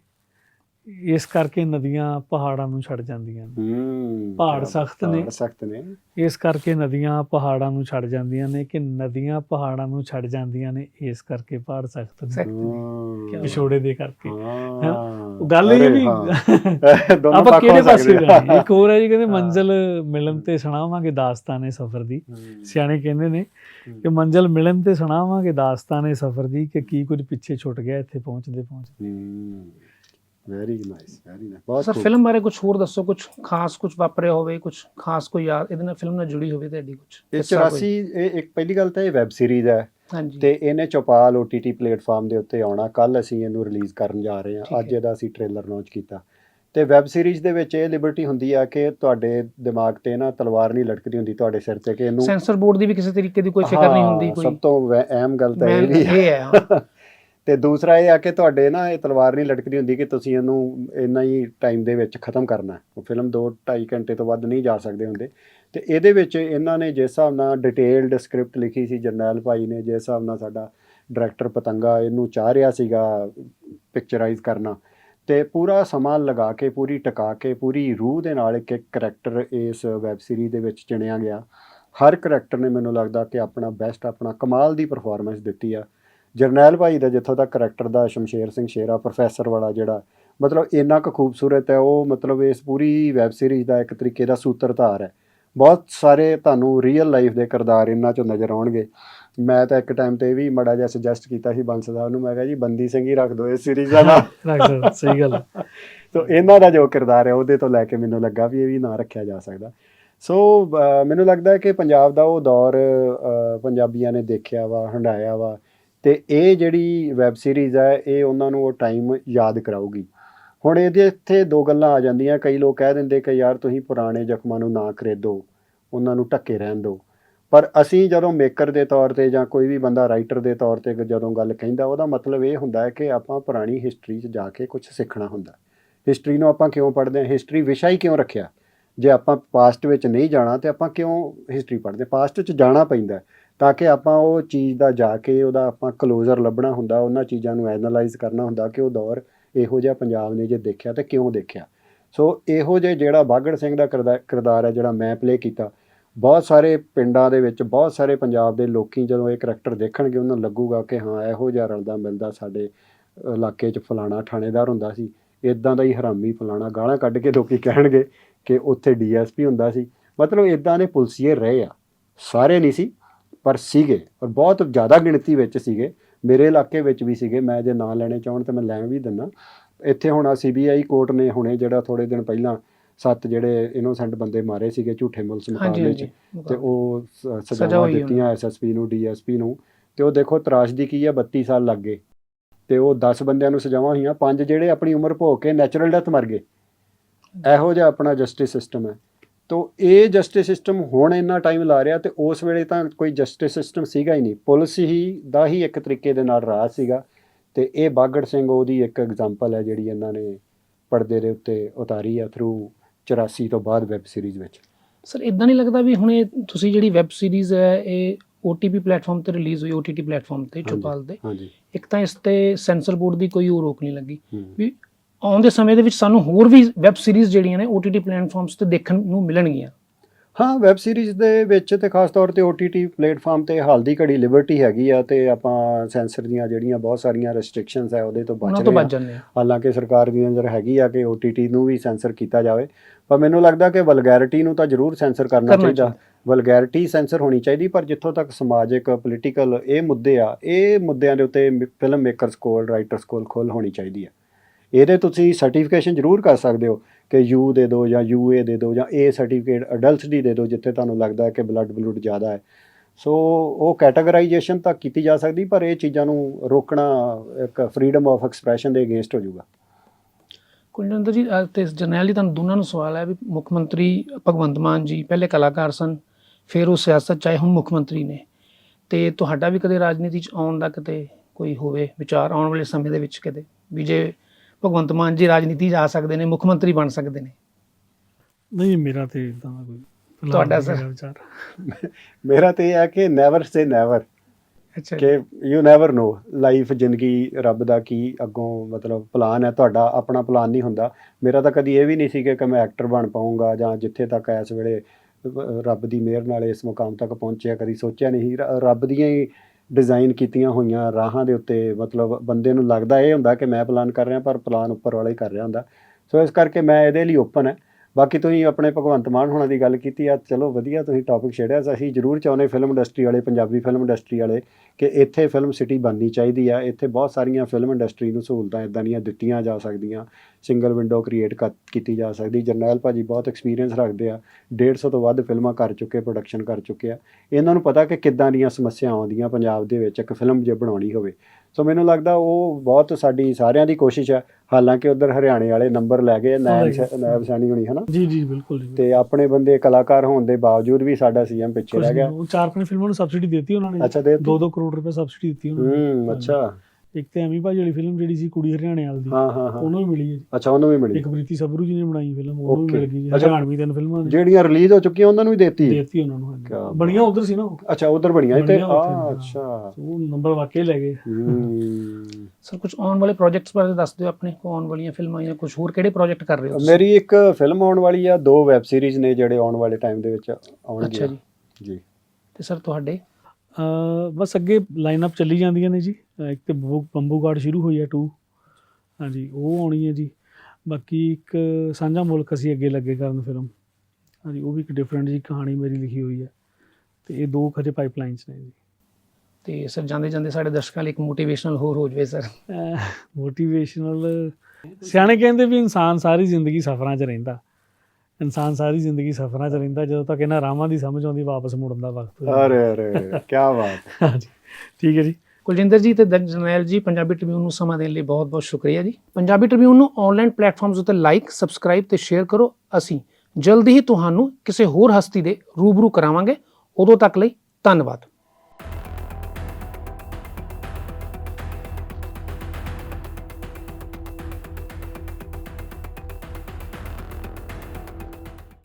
Speaker 2: ਇਸ ਕਰਕੇ ਨਦੀਆਂ ਪਹਾੜਾਂ ਨੂੰ ਛੱਡ ਜਾਂਦੀਆਂ ਨੇ।
Speaker 3: ਹੂੰ
Speaker 2: ਪਹਾੜ ਸਖਤ ਨੇ।
Speaker 3: ਪਹਾੜ ਸਖਤ ਨੇ।
Speaker 2: ਇਸ ਕਰਕੇ ਨਦੀਆਂ ਪਹਾੜਾਂ ਨੂੰ ਛੱਡ ਜਾਂਦੀਆਂ ਨੇ ਕਿ ਨਦੀਆਂ ਪਹਾੜਾਂ ਨੂੰ ਛੱਡ ਜਾਂਦੀਆਂ ਨੇ ਇਸ ਕਰਕੇ ਪਹਾੜ ਸਖਤ ਨੇ। ਵਿਛੋੜੇ ਦੇ ਕਰਕੇ।
Speaker 3: ਹਾਂ।
Speaker 2: ਉਹ ਗੱਲ ਇਹ ਵੀ ਆਪਾਂ ਕਿਹੜੇ ਪਾਸੇ। ਜਾਣਾ? ਇੱਕ ਹੋਰ ਹੈ ਜੀ ਕਹਿੰਦੇ। ਮੰਜ਼ਲ ਮਿਲਣ ਤੇ ਸੁਣਾਵਾਂਗੇ ਦਾਸਤਾਨੇ ਸਫ਼ਰ ਦੀ। ਸਿਆਣੇ ਕਹਿੰਦੇ ਨੇ ਕਿ ਮੰਜ਼ਲ ਮਿਲਣ ਤੇ ਸੁਣਾਵਾਂਗੇ ਦਾਸਤਾਨੇ ਸਫ਼ਰ ਦੀ ਕਿ ਕੀ ਕੁਝ ਪਿੱਛੇ ਛੁੱਟ ਗਿਆ ਇੱਥੇ ਪਹੁੰਚਦੇ ਪਹੁੰਚਦੇ।
Speaker 3: ਹੂੰ। ਵੈਰੀ ਨਾਈਸ ਵੈਰੀ ਨਾਈਸ ਬਹੁਤ
Speaker 1: ਸਰ. ਫਿਲਮ ਬਾਰੇ ਕੁਝ ਹੋਰ ਦੱਸੋ ਕੁਝ ਖਾਸ ਕੁਝ ਵਾਪਰਿਆ ਹੋਵੇ ਕੁਝ ਖਾਸ ਕੋਈ ਯਾਦ ਇਹਦੇ ਨਾਲ ਫਿਲਮ ਨਾਲ ਜੁੜੀ ਹੋਵੇ ਤੁਹਾਡੀ ਕੁਝ
Speaker 3: ਇਹ 84 ਇਹ ਇੱਕ ਪਹਿਲੀ ਗੱਲ ਤਾਂ ਇਹ ਵੈਬ ਸੀਰੀਜ਼ ਹੈ।
Speaker 1: ਹਾਂਜੀ।
Speaker 3: ਤੇ ਇਹਨੇ ਚੌਪਾਲ OTT ਪਲੇਟਫਾਰਮ ਦੇ ਉੱਤੇ ਆਉਣਾ। ਕੱਲ ਅਸੀਂ ਇਹਨੂੰ ਰਿਲੀਜ਼ ਕਰਨ ਜਾ ਰਹੇ ਹਾਂ। ਅੱਜ ਇਹਦਾ ਅਸੀਂ ਟ੍ਰੇਲਰ ਲਾਂਚ ਕੀਤਾ। ਤੇ ਵੈਬ ਸੀਰੀਜ਼ ਦੇ ਵਿੱਚ ਇਹ ਲਿਬਰਟੀ ਹੁੰਦੀ ਆ ਕਿ ਤੁਹਾਡੇ ਦਿਮਾਗ ਤੇ ਨਾ ਤਲਵਾਰ ਨਹੀਂ ਲਟਕਦੀ ਹੁੰਦੀ ਤੁਹਾਡੇ ਸਿਰ ਤੇ ਕਿ ਇਹਨੂੰ
Speaker 1: ਸੈਂਸਰ ਬੋਰਡ ਦੀ ਵੀ ਕਿਸੇ ਤਰੀਕੇ ਦੀ ਕੋਈ ਫਿਕਰ ਨਹੀਂ ਹੁੰਦੀ ਕੋਈ।
Speaker 3: ਸਭ ਤੋਂ ਅਹਿਮ ਗੱਲ ਤਾਂ ਇਹ ਵੀ
Speaker 1: ਇਹ ਹੈ ਹਾਂ।
Speaker 3: ਤੇ ਦੂਸਰਾ ਇਹ ਆ ਕਿ ਤੁਹਾਡੇ ਨਾ ਇਹ ਤਲਵਾਰ ਨਹੀਂ ਲਟਕਦੀ ਹੁੰਦੀ ਕਿ ਤੁਸੀਂ ਇਹਨੂੰ ਇੰਨਾ ਹੀ ਟਾਈਮ ਦੇ ਵਿੱਚ ਖਤਮ ਕਰਨਾ ਉਹ ਫਿਲਮ 2 2.5 ਘੰਟੇ ਤੋਂ ਵੱਧ ਨਹੀਂ ਜਾ ਸਕਦੇ ਹੁੰਦੇ। ਤੇ ਇਹਦੇ ਵਿੱਚ ਇਹਨਾਂ ਨੇ ਜਿਸ ਹਿਸਾਬ ਨਾਲ ਡਿਟੇਲਡ ਸਕ੍ਰਿਪਟ ਲਿਖੀ ਸੀ ਜਰਨੈਲ ਭਾਈ ਨੇ, ਜਿਸ ਹਿਸਾਬ ਨਾਲ ਸਾਡਾ ਡਾਇਰੈਕਟਰ ਪਤੰਗਾ ਇਹਨੂੰ ਚਾਹ ਰਿਹਾ ਸੀਗਾ ਪਿਕਚਰਾਈਜ਼ ਕਰਨਾ। ਤੇ ਪੂਰਾ ਸਮਾਂ ਲਗਾ ਕੇ, ਪੂਰੀ ਟਿਕਾ ਕੇ, ਪੂਰੀ ਰੂਹ ਦੇ ਨਾਲ ਇੱਕ ਇੱਕ ਕਰੈਕਟਰ ਇਸ ਵੈਬ ਸੀਰੀਜ਼ ਦੇ ਵਿੱਚ ਚਿਣਿਆ ਗਿਆ। ਹਰ ਕਰੈਕਟਰ ਨੇ ਮੈਨੂੰ ਲੱਗਦਾ ਕਿ ਆਪਣਾ ਬੈਸਟ ਆਪਣਾ ਕਮਾਲ ਦੀ ਪਰਫਾਰਮੈਂਸ ਦਿੱਤੀ ਆ। ਜਰਨੈਲ ਭਾਈ ਦਾ ਜਿੱਥੋਂ ਤੱਕ ਕਰੈਕਟਰ ਦਾ ਸ਼ਮਸ਼ੇਰ ਸਿੰਘ ਸ਼ੇਰਾ ਪ੍ਰੋਫੈਸਰ ਵਾਲਾ ਜਿਹੜਾ ਮਤਲਬ ਇੰਨਾ ਕੁ ਖੂਬਸੂਰਤ ਹੈ ਉਹ ਮਤਲਬ ਇਸ ਪੂਰੀ ਵੈਬ ਸੀਰੀਜ਼ ਦਾ ਇੱਕ ਤਰੀਕੇ ਦਾ ਸੂਤਰਧਾਰ ਹੈ। ਬਹੁਤ ਸਾਰੇ ਤੁਹਾਨੂੰ ਰੀਅਲ ਲਾਈਫ ਦੇ ਕਿਰਦਾਰ ਇਹਨਾਂ ਚੋਂ ਨਜ਼ਰ ਆਉਣਗੇ। ਮੈਂ ਤਾਂ ਇੱਕ ਟਾਈਮ ਤੇ ਵੀ ਮੜਾ ਜਿਹਾ ਸੁਜੈਸਟ ਕੀਤਾ ਸੀ ਬੰਸ ਸਾਹਿਬ ਨੂੰ ਮੈਂ ਕਿਹਾ ਜੀ ਬੰਦੀ ਸਿੰਘ ਹੀ ਰੱਖ ਦਿਓ ਇਸ ਸੀਰੀਜ਼ ਦਾ ਨਾਮ।
Speaker 2: ਰੱਖ ਦਿਓ, ਸਹੀ ਗੱਲ।
Speaker 3: ਸੋ ਇਹਨਾਂ ਦਾ ਜੋ ਕਿਰਦਾਰ ਹੈ ਉਹਦੇ ਤੋਂ ਲੈ ਕੇ ਮੈਨੂੰ ਲੱਗਾ ਵੀ ਇਹ ਵੀ ਨਾਂ ਰੱਖਿਆ ਜਾ ਸਕਦਾ। ਸੋ ਮੈਨੂੰ ਲੱਗਦਾ ਹੈ ਕਿ ਪੰਜਾਬ ਦਾ ਉਹ ਦੌਰ ਪੰਜਾਬੀਆਂ ਨੇ ਦੇਖਿਆ ਵਾ ਹੰਡਾਇਆ ਵਾ ਤੇ ਇਹ ਜਿਹੜੀ ਵੈਬ ਸੀਰੀਜ਼ ਹੈ ਇਹ ਉਹਨਾਂ ਨੂੰ ਉਹ ਟਾਈਮ ਯਾਦ ਕਰਾਊਗੀ। ਹੁਣ ਇਹਦੇ ਇੱਥੇ ਦੋ ਗੱਲਾਂ ਆ ਜਾਂਦੀਆਂ। ਕਈ ਲੋਕ ਕਹਿ ਦਿੰਦੇ ਕਿ ਯਾਰ ਤੁਸੀਂ ਪੁਰਾਣੇ ਜ਼ਖਮਾਂ ਨੂੰ ਨਾ ਖਰੀਦੋ, ਉਹਨਾਂ ਨੂੰ ਢੱਕੇ ਰਹਿਣ ਦਿਓ। ਪਰ ਅਸੀਂ ਜਦੋਂ ਮੇਕਰ ਦੇ ਤੌਰ ਤੇ ਜਾਂ ਕੋਈ ਵੀ ਬੰਦਾ ਰਾਈਟਰ ਦੇ ਤੌਰ ਤੇ ਜਦੋਂ ਗੱਲ ਕਹਿੰਦਾ, ਉਹਦਾ ਮਤਲਬ ਇਹ ਹੁੰਦਾ ਹੈ ਕਿ ਆਪਾਂ ਪੁਰਾਣੀ ਹਿਸਟਰੀ 'ਚ ਜਾ ਕੇ ਕੁਝ ਸਿੱਖਣਾ ਹੁੰਦਾ ਹਿਸਟਰੀ ਨੂੰ ਆਪਾਂ ਕਿਉਂ ਪੜ੍ਹਦੇ ਹਾਂ? ਹਿਸਟਰੀ ਵਿਸ਼ਾ ਹੀ ਕਿਉਂ ਰੱਖਿਆ? ਜੇ ਆਪਾਂ ਪਾਸਟ ਵਿੱਚ ਨਹੀਂ ਜਾਣਾ ਤੇ ਆਪਾਂ ਕਿਉਂ ਹਿਸਟਰੀ ਪੜ੍ਹਦੇ? ਪਾਸਟ 'ਚ ਜਾਣਾ ਪੈਂਦਾ ਤਾਂ ਕਿ ਆਪਾਂ ਉਹ ਚੀਜ਼ ਦਾ ਜਾ ਕੇ ਉਹਦਾ ਆਪਾਂ ਕਲੋਜ਼ਰ ਲੱਭਣਾ ਹੁੰਦਾ, ਉਹਨਾਂ ਚੀਜ਼ਾਂ ਨੂੰ ਐਨਾਲਾਈਜ਼ ਕਰਨਾ ਹੁੰਦਾ ਕਿ ਉਹ ਦੌਰ ਇਹੋ ਜਿਹਾ ਪੰਜਾਬ ਨੇ ਜੇ ਦੇਖਿਆ ਤੇ ਕਿਉਂ ਦੇਖਿਆ। ਸੋ ਇਹੋ ਜਿਹੇ ਜਿਹੜਾ ਬਾਗੜ ਸਿੰਘ ਦਾ ਕਿਰਦਾ- ਕਿਰਦਾਰ ਹੈ ਜਿਹੜਾ ਮੈਂ ਪਲੇ ਕੀਤਾ, ਬਹੁਤ ਸਾਰੇ ਪਿੰਡਾਂ ਦੇ ਵਿੱਚ ਬਹੁਤ ਸਾਰੇ ਪੰਜਾਬ ਦੇ ਲੋਕੀ ਜਦੋਂ ਇਹ ਕਰੈਕਟਰ ਦੇਖਣਗੇ, ਉਹਨਾਂ ਨੂੰ ਲੱਗੂਗਾ ਕਿ ਹਾਂ, ਇਹੋ ਜਿਹਾ ਰਲਦਾ ਮਿਲਦਾ ਸਾਡੇ ਇਲਾਕੇ 'ਚ ਫਲਾਣਾ ਥਾਣੇਦਾਰ ਹੁੰਦਾ ਸੀ ਇਦਾਂ ਦਾ ਹੀ ਹਰਾਮੀ ਫਲਾਣਾ ਗਾਲਾਂ ਕੱਢ ਕੇ ਲੋਕੀ ਕਹਿਣਗੇ ਕਿ ਉੱਥੇ ਡੀਐਸਪੀ ਹੁੰਦਾ ਸੀ। ਮਤਲਬ ਇਦਾਂ ਦੇ ਪੁਲਸੀਏ ਰਹੇ ਆ, ਸਾਰੇ ਨਹੀਂ ਸੀ। ਪਰ ਸੀਗੇ ਔਰ ਬਹੁਤ ਜ਼ਿਆਦਾ ਗਿਣਤੀ ਵਿੱਚ ਸੀਗੇ। ਮੇਰੇ ਇਲਾਕੇ ਵਿੱਚ ਵੀ ਸੀਗੇ। ਮੈਂ ਜੇ ਨਾਂ ਲੈਣੇ ਚਾਹਣ ਤਾਂ ਮੈਂ ਲੈ ਵੀ ਦਿੰਦਾ। ਇੱਥੇ ਹੁਣ ਸੀਬੀਆਈ ਕੋਰਟ ਨੇ ਹੁਣੇ ਜਿਹੜਾ ਥੋੜੇ ਦਿਨ ਪਹਿਲਾਂ ਸੱਤ ਜਿਹੜੇ ਇਨੋਸੈਂਟ ਬੰਦੇ ਮਾਰੇ ਸੀਗੇ ਝੂਠੇ ਮੁਲਸ ਮੁਕਾਬਲੇ 'ਚ ਤੇ ਉਹ ਸਜ਼ਾਵਾਂ ਦਿੱਤੀਆਂ ਐਸਐਸਪੀ ਨੂੰ ਡੀਐਸਪੀ ਨੂੰ। ਤੇ ਉਹ ਦੇਖੋ ਤਰਾਸ਼ਦੀ ਕੀ ਆ 32 ਸਾਲ ਲੱਗ ਗਏ। ਤੇ ਉਹ 10 ਬੰਦਿਆਂ ਨੂੰ ਸਜ਼ਾਵਾਂ ਹੋਈਆਂ। ਪੰਜ ਜਿਹੜੇ ਆਪਣੀ ਉਮਰ ਭੋਗ ਕੇ ਨੈਚੁਰਲ ਡੈਥ ਮਰ ਗਏ। ਇਹੋ ਜਿਹਾ ਆਪਣਾ ਜਸਟਿਸ ਸਿਸਟਮ ਹੈ। ਤੋ ਇਹ ਜਸਟਿਸ ਸਿਸਟਮ ਹੁਣ ਇੰਨਾ ਟਾਈਮ ਲਾ ਰਿਹਾ ਤੇ ਉਸ ਵੇਲੇ ਤਾਂ ਕੋਈ ਜਸਟਿਸ ਸਿਸਟਮ ਸੀਗਾ ਹੀ ਨਹੀਂ। ਪੁਲਿਸ ਹੀ ਦਾ ਹੀ ਇੱਕ ਤਰੀਕੇ ਦੇ ਨਾਲ ਰਾਜ ਸੀਗਾ ਤੇ ਇਹ ਬਾਗੜ ਸਿੰਘ ਉਹਦੀ ਇੱਕ ਐਗਜ਼ਾਮਪਲ ਹੈ ਜਿਹੜੀ ਇਹਨਾਂ ਨੇ ਪਰਦੇ ਦੇ ਉੱਤੇ ਉਤਾਰੀ ਆ ਥਰੂ 84 ਤੋਂ ਬਾਅਦ ਵੈਬ ਸੀਰੀਜ਼ ਵਿੱਚ।
Speaker 1: ਸਰ ਇਦਾਂ ਨਹੀਂ ਲੱਗਦਾ ਵੀ ਹੁਣ ਇਹ ਤੁਸੀਂ ਜਿਹੜੀ ਵੈਬ ਸੀਰੀਜ਼ ਹੈ ਇਹ OTP ਪਲੇਟਫਾਰਮ ਤੇ ਰਿਲੀਜ਼ ਹੋਈ OTT ਪਲੇਟਫਾਰਮ ਤੇ ਚੋਪਾਲ ਦੇ।
Speaker 3: ਹਾਂਜੀ।
Speaker 1: ਇੱਕ ਤਾਂ ਇਸ ਤੇ ਸੈਂਸਰ ਬੋਰਡ ਦੀ ਕੋਈ ਰੋਕ ਨਹੀਂ ਲੱਗੀ। ਵੀ ਆਉਣ ਦੇ ਸਮੇਂ ਦੇ ਵਿੱਚ ਸਾਨੂੰ ਹੋਰ ਵੀ ਵੈਬ ਸੀਰੀਜ਼ ਜਿਹੜੀਆਂ ਨੇ OTT ਪਲੇਟਫਾਰਮਸ ਤੇ ਦੇਖਣ ਨੂੰ ਮਿਲਣਗੀਆਂ।
Speaker 3: ਹਾਂ ਵੈਬ ਸੀਰੀਜ਼ ਦੇ ਵਿੱਚ ਤੇ ਖਾਸ ਤੌਰ ਤੇ OTT ਪਲੇਟਫਾਰਮ ਤੇ ਹਾਲ ਦੀ ਘੜੀ ਲਿਬਰਟੀ ਹੈਗੀ ਆ ਤੇ ਆਪਾਂ ਸੈਂਸਰ ਦੀਆਂ ਜਿਹੜੀਆਂ ਬਹੁਤ ਸਾਰੀਆਂ ਰੈਸਟ੍ਰਿਕਸ਼ਨਸ ਹੈ ਉਹਦੇ ਤੋਂ ਬਚ ਰਹੇ ਹਾਂ। ਹਾਲਾਂਕਿ ਸਰਕਾਰ ਦੀ ਨਜ਼ਰ ਹੈਗੀ ਆ ਕਿ OTT ਨੂੰ ਵੀ ਸੈਂਸਰ ਕੀਤਾ ਜਾਵੇ ਪਰ ਮੈਨੂੰ ਲੱਗਦਾ ਕਿ ਵਲਗੈਰਿਟੀ ਨੂੰ ਤਾਂ ਜ਼ਰੂਰ ਸੈਂਸਰ ਕਰਨਾ ਚਾਹੀਦਾ।
Speaker 1: ਚਾਹੀਦਾ।
Speaker 3: ਵਲਗੈਰਿਟੀ ਸੈਂਸਰ ਹੋਣੀ ਚਾਹੀਦੀ ਪਰ ਜਿੱਥੋਂ ਤੱਕ ਸਮਾਜਿਕ ਪੋਲੀਟੀਕਲ ਇਹ ਮੁੱਦੇ ਆ ਇਹ ਮੁੱਦਿਆਂ ਦੇ ਉੱਤੇ ਫਿਲਮ ਮੇਕਰਸ ਕੋਲ ਰਾਈਟਰਸ ਕੋਲ ਖੋਲ ਹੋਣੀ ਚਾਹੀਦੀ ਆ। ਇਹਦੇ ਤੁਸੀਂ ਸਰਟੀਫਿਕੇਸ਼ਨ ਜ਼ਰੂਰ ਕਰ ਸਕਦੇ ਹੋ ਕਿ ਯੂ ਦੇ ਦਿਓ ਜਾਂ ਯੂਏ ਦੇ ਦਿਓ ਜਾਂ ਏ ਸਰਟੀਫਿਕੇਟ ਅਡਲਟਸ ਦੀ ਦੇ ਦਿਓ, ਜਿੱਥੇ ਤੁਹਾਨੂੰ ਲੱਗਦਾ ਹੈ ਕਿ ਬਲੱਡ ਬਲੂਡ ਜ਼ਿਆਦਾ ਹੈ। ਸੋ ਉਹ ਕੈਟਾਗਰਾਈਜੇਸ਼ਨ ਤਾਂ ਕੀਤੀ ਜਾ ਸਕਦੀ, ਪਰ ਇਹ ਚੀਜ਼ਾਂ ਨੂੰ ਰੋਕਣਾ ਇੱਕ ਫਰੀडम ਆਫ ਐਕਸਪ੍ਰੈਸ਼ਨ ਦੇ ਅਗੇਂਸਟ ਹੋ ਜਾਊਗਾ।
Speaker 1: ਕੁਲਜਿੰਦਰ ਜੀ ਅਹ ਤੇ ਜਰਨੈਲ ਤੁਹਾਨੂੰ ਦੋਨਾਂ ਨੂੰ ਸਵਾਲ ਹੈ ਵੀ ਮੁੱਖ ਮੰਤਰੀ ਭਗਵੰਤ ਮਾਨ ਜੀ ਪਹਿਲੇ ਕਲਾਕਾਰ ਸਨ, ਫਿਰ ਉਹ ਸਿਆਸਤ ਚਾਹੇ ਹੁਣ ਮੁੱਖ ਮੰਤਰੀ ਨੇ। ਤੇ ਤੁਹਾਡਾ ਵੀ ਕਦੇ ਰਾਜਨੀਤੀ 'ਚ ਆਉਣ ਦਾ ਕਿਤੇ ਕੋਈ ਹੋਵੇ, ਵਿਚਾਰ ਆਉਣ ਵਾਲੇ ਸਮੇਂ ਦੇ ਵਿੱਚ ਕਿਤੇ ਵੀ ਜੇ ਭਗਵੰਤ ਮਾਨ ਜੀ ਰਾਜਨੀਤੀ 'ਚ ਆ ਸਕਦੇ ਨੇ ਮੁੱਖ ਮੰਤਰੀ ਬਣ ਸਕਦੇ ਨੇ।
Speaker 2: ਨਹੀਂ ਮੇਰਾ ਤੇ ਇਦਾਂ ਦਾ ਕੋਈ ਫਿਲਹਾਲ
Speaker 1: ਤੁਹਾਡਾ
Speaker 2: ਨਹੀਂ
Speaker 1: ਸਰ?
Speaker 2: ਵਿਚਾਰ।
Speaker 3: ਮੇਰਾ ਤੇ ਇਹ ਹੈ ਕਿ ਨੈਵਰ ਸੇ ਨੈਵਰ
Speaker 1: ਅੱਛਾ
Speaker 3: ਕਿ ਯੂ ਨੈਵਰ ਨੋ ਲਾਈਫ ਜ਼ਿੰਦਗੀ ਰੱਬ ਦਾ ਕੀ ਅੱਗੋਂ ਮਤਲਬ ਪਲਾਨ ਹੈ ਤੁਹਾਡਾ ਆਪਣਾ ਪਲਾਨ ਨਹੀਂ ਹੁੰਦਾ। ਮੇਰਾ ਤਾਂ ਕਦੀ ਇਹ ਵੀ ਨਹੀਂ ਸੀ ਕਿ ਕਿ ਮੈਂ ਐਕਟਰ ਬਣ ਪਾਉਂਗਾ ਜਾਂ ਜਿੱਥੇ ਤੱਕ ਇਸ ਵੇਲੇ ਅਹ ਰੱਬ ਦੀ ਮਿਹਰ ਨਾਲ ਇਸ ਮੁਕਾਮ ਤੱਕ ਪਹੁੰਚਿਆ ਕਦੀ ਸੋਚਿਆ ਨਹੀਂ ਰ- ਰੱਬ ਦੀਆਂ ਹੀ ਡਿਜ਼ਾਈਨ ਕੀਤੀਆਂ ਹੋਈਆਂ ਰਾਹਾਂ ਦੇ ਉੱਤੇ, ਮਤਲਬ ਬੰਦੇ ਨੂੰ ਲੱਗਦਾ ਇਹ ਹੁੰਦਾ ਕਿ ਮੈਂ ਪਲਾਨ ਕਰ ਰਿਹਾ, ਪਰ ਪਲਾਨ ਉੱਪਰ ਵਾਲਾ ਹੀ ਕਰ ਰਿਹਾ ਹੁੰਦਾ। ਸੋ ਇਸ ਕਰਕੇ ਮੈਂ ਇਹਦੇ ਲਈ ਓਪਨ ਹੈ। ਬਾਕੀ ਤੁਸੀਂ ਆਪਣੇ ਭਗਵੰਤ ਮਾਨ ਹੋਣਾ ਦੀ ਗੱਲ ਕੀਤੀ ਆ, ਚਲੋ ਵਧੀਆ ਤੁਸੀਂ ਟੌਪਿਕ ਛੇੜਿਆ ਅਸੀਂ ਜ਼ਰੂਰ ਚਾਹੁੰਦੇ ਫਿਲਮ ਇੰਡਸਟਰੀ ਵਾਲੇ, ਪੰਜਾਬੀ ਫਿਲਮ ਇੰਡਸਟਰੀ ਵਾਲੇ ਕਿ ਇੱਥੇ ਫਿਲਮ ਸਿਟੀ ਬਣਨੀ ਚਾਹੀਦੀ ਆ। ਇੱਥੇ ਬਹੁਤ ਸਾਰੀਆਂ ਫਿਲਮ ਇੰਡਸਟਰੀ ਨੂੰ ਸਹੂਲਤਾਂ ਇਦਾਂ ਦੀਆਂ ਦਿੱਤੀਆਂ ਜਾ ਸਕਦੀਆਂ ਸਿੰਗਲ ਵਿੰਡੋ ਕ੍ਰੀਏਟ ਕੀਤੀ ਜਾ ਸਕਦੀ। ਜਰਨੈਲ ਭਾਜੀ ਬਹੁਤ ਐਕਸਪੀਰੀਅੰਸ ਰੱਖਦੇ ਆ 150 ਤੋਂ ਵੱਧ ਫਿਲਮਾਂ ਕਰ ਚੁੱਕੇ ਪ੍ਰੋਡਕਸ਼ਨ ਕਰ ਚੁੱਕੇ ਆ। ਇਹਨਾਂ ਨੂੰ ਪਤਾ ਕਿ ਕਿੱਦਾਂ ਦੀਆਂ ਸਮੱਸਿਆ ਆਉਂਦੀਆਂ, ਪੰਜਾਬ ਦੇ ਵਿੱਚ ਇੱਕ ਫਿਲਮ ਜੇ ਬਣਾਉਣੀ ਹੋਵੇ ਸੋ ਮੈਨੂੰ ਲੱਗਦਾ ਉਹ ਬਹੁਤ ਸਾਡੀ ਸਾਰਿਆਂ ਦੀ ਕੋਸ਼ਿਸ਼ ਹੈ। ਹਾਲਾਂਕਿ ਉਧਰ ਹਰਿਆਣੇ ਵਾਲੇ ਨੰਬਰ ਲੈ ਗਏ ਨਾਇਬ ਨਾਇਬ ਸਾਨੀ ਹੋਣੀ ਹਨਾ?
Speaker 2: ਜੀ ਜੀ ਬਿਲਕੁਲ ਜੀ।
Speaker 3: ਤੇ ਆਪਣੇ ਬੰਦੇ ਕਲਾਕਾਰ ਹੋਣ ਦੇ ਬਾਵਜੂਦ ਵੀ ਸਾਡਾ ਸੀਐਮ ਪਿੱਛੇ ਰਹਿ ਗਿਆ।
Speaker 2: ਚਾਰ ਪੰਜ ਫਿਲਮਾਂ ਨੂੰ ਸਬਸਿਡੀ ਦਿੱਤੀ ਉਹਨਾਂ ਨੇ।
Speaker 3: ਅੱਛਾ ਦੇ
Speaker 2: 2-2 ਕਰੋੜ ਰੁਪਏ ਸਬਸਿਡੀ ਦਿੱਤੀ ਉਹਨਾਂ ਨੇ।
Speaker 3: ਹੂੰ ਅੱਛਾ।
Speaker 2: ਇੱਕ ਤੇ ਐਮੀ ਭਾਜੀ ਵਾਲੀ ਫਿਲਮ ਜਿਹੜੀ ਸੀ ਕੁੜੀ ਹਰਿਆਣੇ ਵਾਲੀ ਦੀ
Speaker 3: ਹਾਂ ਹਾਂ ਹਾਂ
Speaker 2: ਉਹਨੂੰ ਵੀ ਮਿਲੀ ਹੈ ਜੀ।
Speaker 3: ਅੱਛਾ ਉਹਨੂੰ ਵੀ ਮਿਲੀ
Speaker 2: ਇੱਕ ਪ੍ਰੀਤੀ ਸਬਰੂ ਜੀ ਨੇ ਬਣਾਈ ਫਿਲਮ ਉਹਨੂੰ ਵੀ
Speaker 3: Okay.
Speaker 2: ਮਿਲ ਗਈ ਜੀ
Speaker 3: ਅੱਛਾ।
Speaker 2: ਹਰਿਆਣਵੀ ਤਿੰਨ ਫਿਲਮਾਂ ਨੇ
Speaker 3: ਜਿਹੜੀਆਂ ਰਿਲੀਜ਼ ਹੋ ਚੁੱਕੀਆਂ ਉਹਨਾਂ ਨੂੰ ਵੀ ਦੇਤੀ
Speaker 2: ਦੇਤੀ ਉਹਨਾਂ ਨੂੰ ਹਾਂਜੀ।
Speaker 3: ਕਿਆ।
Speaker 2: ਬਣੀਆਂ ਉਧਰ ਸੀ ਨਾ ਉਹ
Speaker 3: ਅੱਛਾ ਉਧਰ ਬਣੀਆਂ
Speaker 2: ਉੱਥੇ,
Speaker 3: ਆ
Speaker 2: ਹਾਂ।
Speaker 3: ਅੱਛਾ
Speaker 2: ਉਹ ਨੰਬਰ ਵਾਕਈ ਲੈ ਗਏ
Speaker 3: ਹੂੰ
Speaker 1: ਸਰ ਕੁਝ ਆਉਣ ਵਾਲੇ ਪ੍ਰੋਜੈਕਟਸ ਬਾਰੇ ਦੱਸ ਦਿਓ ਆਪਣੇ ਕੋ ਆਉਣ ਵਾਲੀਆਂ ਫਿਲਮਾਂ ਜਾਂ ਕੁਝ ਹੋਰ ਕਿਹੜੇ ਪ੍ਰੋਜੈਕਟ ਕਰ ਰਹੇ ਹੋ ਤੁਸੀਂ?
Speaker 3: ਮੇਰੀ ਇੱਕ ਫਿਲਮ ਆਉਣ ਵਾਲੀ ਆ ਦੋ ਵੈਬ ਸੀਰੀਜ਼ ਨੇ ਜਿਹੜੇ ਆਉਣ ਵਾਲੇ ਟਾਈਮ ਦੇ ਵਿੱਚ
Speaker 1: ਅੱਛਾ
Speaker 3: ਆਉਣਗੇ
Speaker 1: ਜੀ
Speaker 3: ਜੀ
Speaker 1: ਤੇ ਸਰ ਤੁਹਾਡੇ
Speaker 2: ਬਸ ਅੱਗੇ ਲਾਈਨਅਪ ਚੱਲੀ ਜਾਂਦੀਆਂ ਨੇ ਜੀ। ਇੱਕ ਤੇ ਬੰਬੂ ਗਾਰਡ ਸ਼ੁਰੂ ਹੋਈ ਹੈ 2 ਹਾਂਜੀ ਉਹ ਆਉਣੀ ਹੈ ਜੀ। ਬਾਕੀ ਇੱਕ ਸਾਂਝਾ ਮੁਲਕ ਅਸੀਂ ਅੱਗੇ ਲੱਗੇ ਕਰਨ ਫਿਲਮ। ਹਾਂਜੀ ਉਹ ਵੀ ਇੱਕ ਡਿਫਰੈਂਟ ਜੀ ਕਹਾਣੀ ਮੇਰੀ ਲਿਖੀ ਹੋਈ ਹੈ ਤੇ ਇਹ ਦੋ ਖਜੇ ਪਾਈਪਲਾਈਨਸ ਨੇ ਜੀ।
Speaker 1: ਤੇ ਸਰ ਜਾਂਦੇ ਜਾਂਦੇ ਸਾਡੇ ਦਰਸ਼ਕਾਂ ਲਈ ਇੱਕ ਮੋਟੀਵੇਸ਼ਨਲ ਹੋਰ ਹੋ ਜਵੇ ਸਰ।
Speaker 2: ਮੋਟੀਵੇਸ਼ਨਲ ਸਿਆਣੇ ਕਹਿੰਦੇ ਵੀ ਇਨਸਾਨ ਸਾਰੀ ਜ਼ਿੰਦਗੀ ਸਫ਼ਰਾਂ 'ਚ ਰਹਿੰਦਾ। ਇਨਸਾਨ ਸਾਰੀ ਜ਼ਿੰਦਗੀ ਸਫ਼ਰਾਂ 'ਚ ਰਹਿੰਦਾ ਜਦੋਂ ਤੱਕ ਇਹਨਾਂ ਰਾਹਾਂ ਦੀ ਸਮਝ ਆਉਂਦੀ ਵਾਪਸ ਮੁੜਨ ਦਾ ਵਕਤ।
Speaker 3: ਅਰੇ ਅਰੇ ਕੀ ਬਾਤ।
Speaker 2: ਹਾਂਜੀ। ਠੀਕ ਹੈ ਜੀ।
Speaker 1: ਕੁਲਜਿੰਦਰ ਜੀ ਤੇ ਜਰਨੈਲ ਜੀ ਪੰਜਾਬੀ ਟ੍ਰਿਬਿਊਨ ਨੂੰ ਸਮਾਂ ਦੇਣ ਲਈ ਬਹੁਤ-ਬਹੁਤ ਸ਼ੁਕਰੀਆ ਜੀ। ਪੰਜਾਬੀ ਟ੍ਰਿਬਿਊਨ ਨੂੰ ਆਨਲਾਈਨ ਪਲੇਟਫਾਰਮਸ ਉੱਤੇ ਲਾਈਕ ਸਬਸਕ੍ਰਾਈਬ ਤੇ ਸ਼ੇਅਰ ਕਰੋ। ਅਸੀਂ ਜਲਦੀ ਹੀ ਤੁਹਾਨੂੰ ਕਿਸੇ ਹੋਰ ਹਸਤੀ ਦੇ ਰੂਬਰੂ ਕਰਾਵਾਂਗੇ। ਉਦੋਂ ਤੱਕ ਲਈ ਧੰਨਵਾਦ।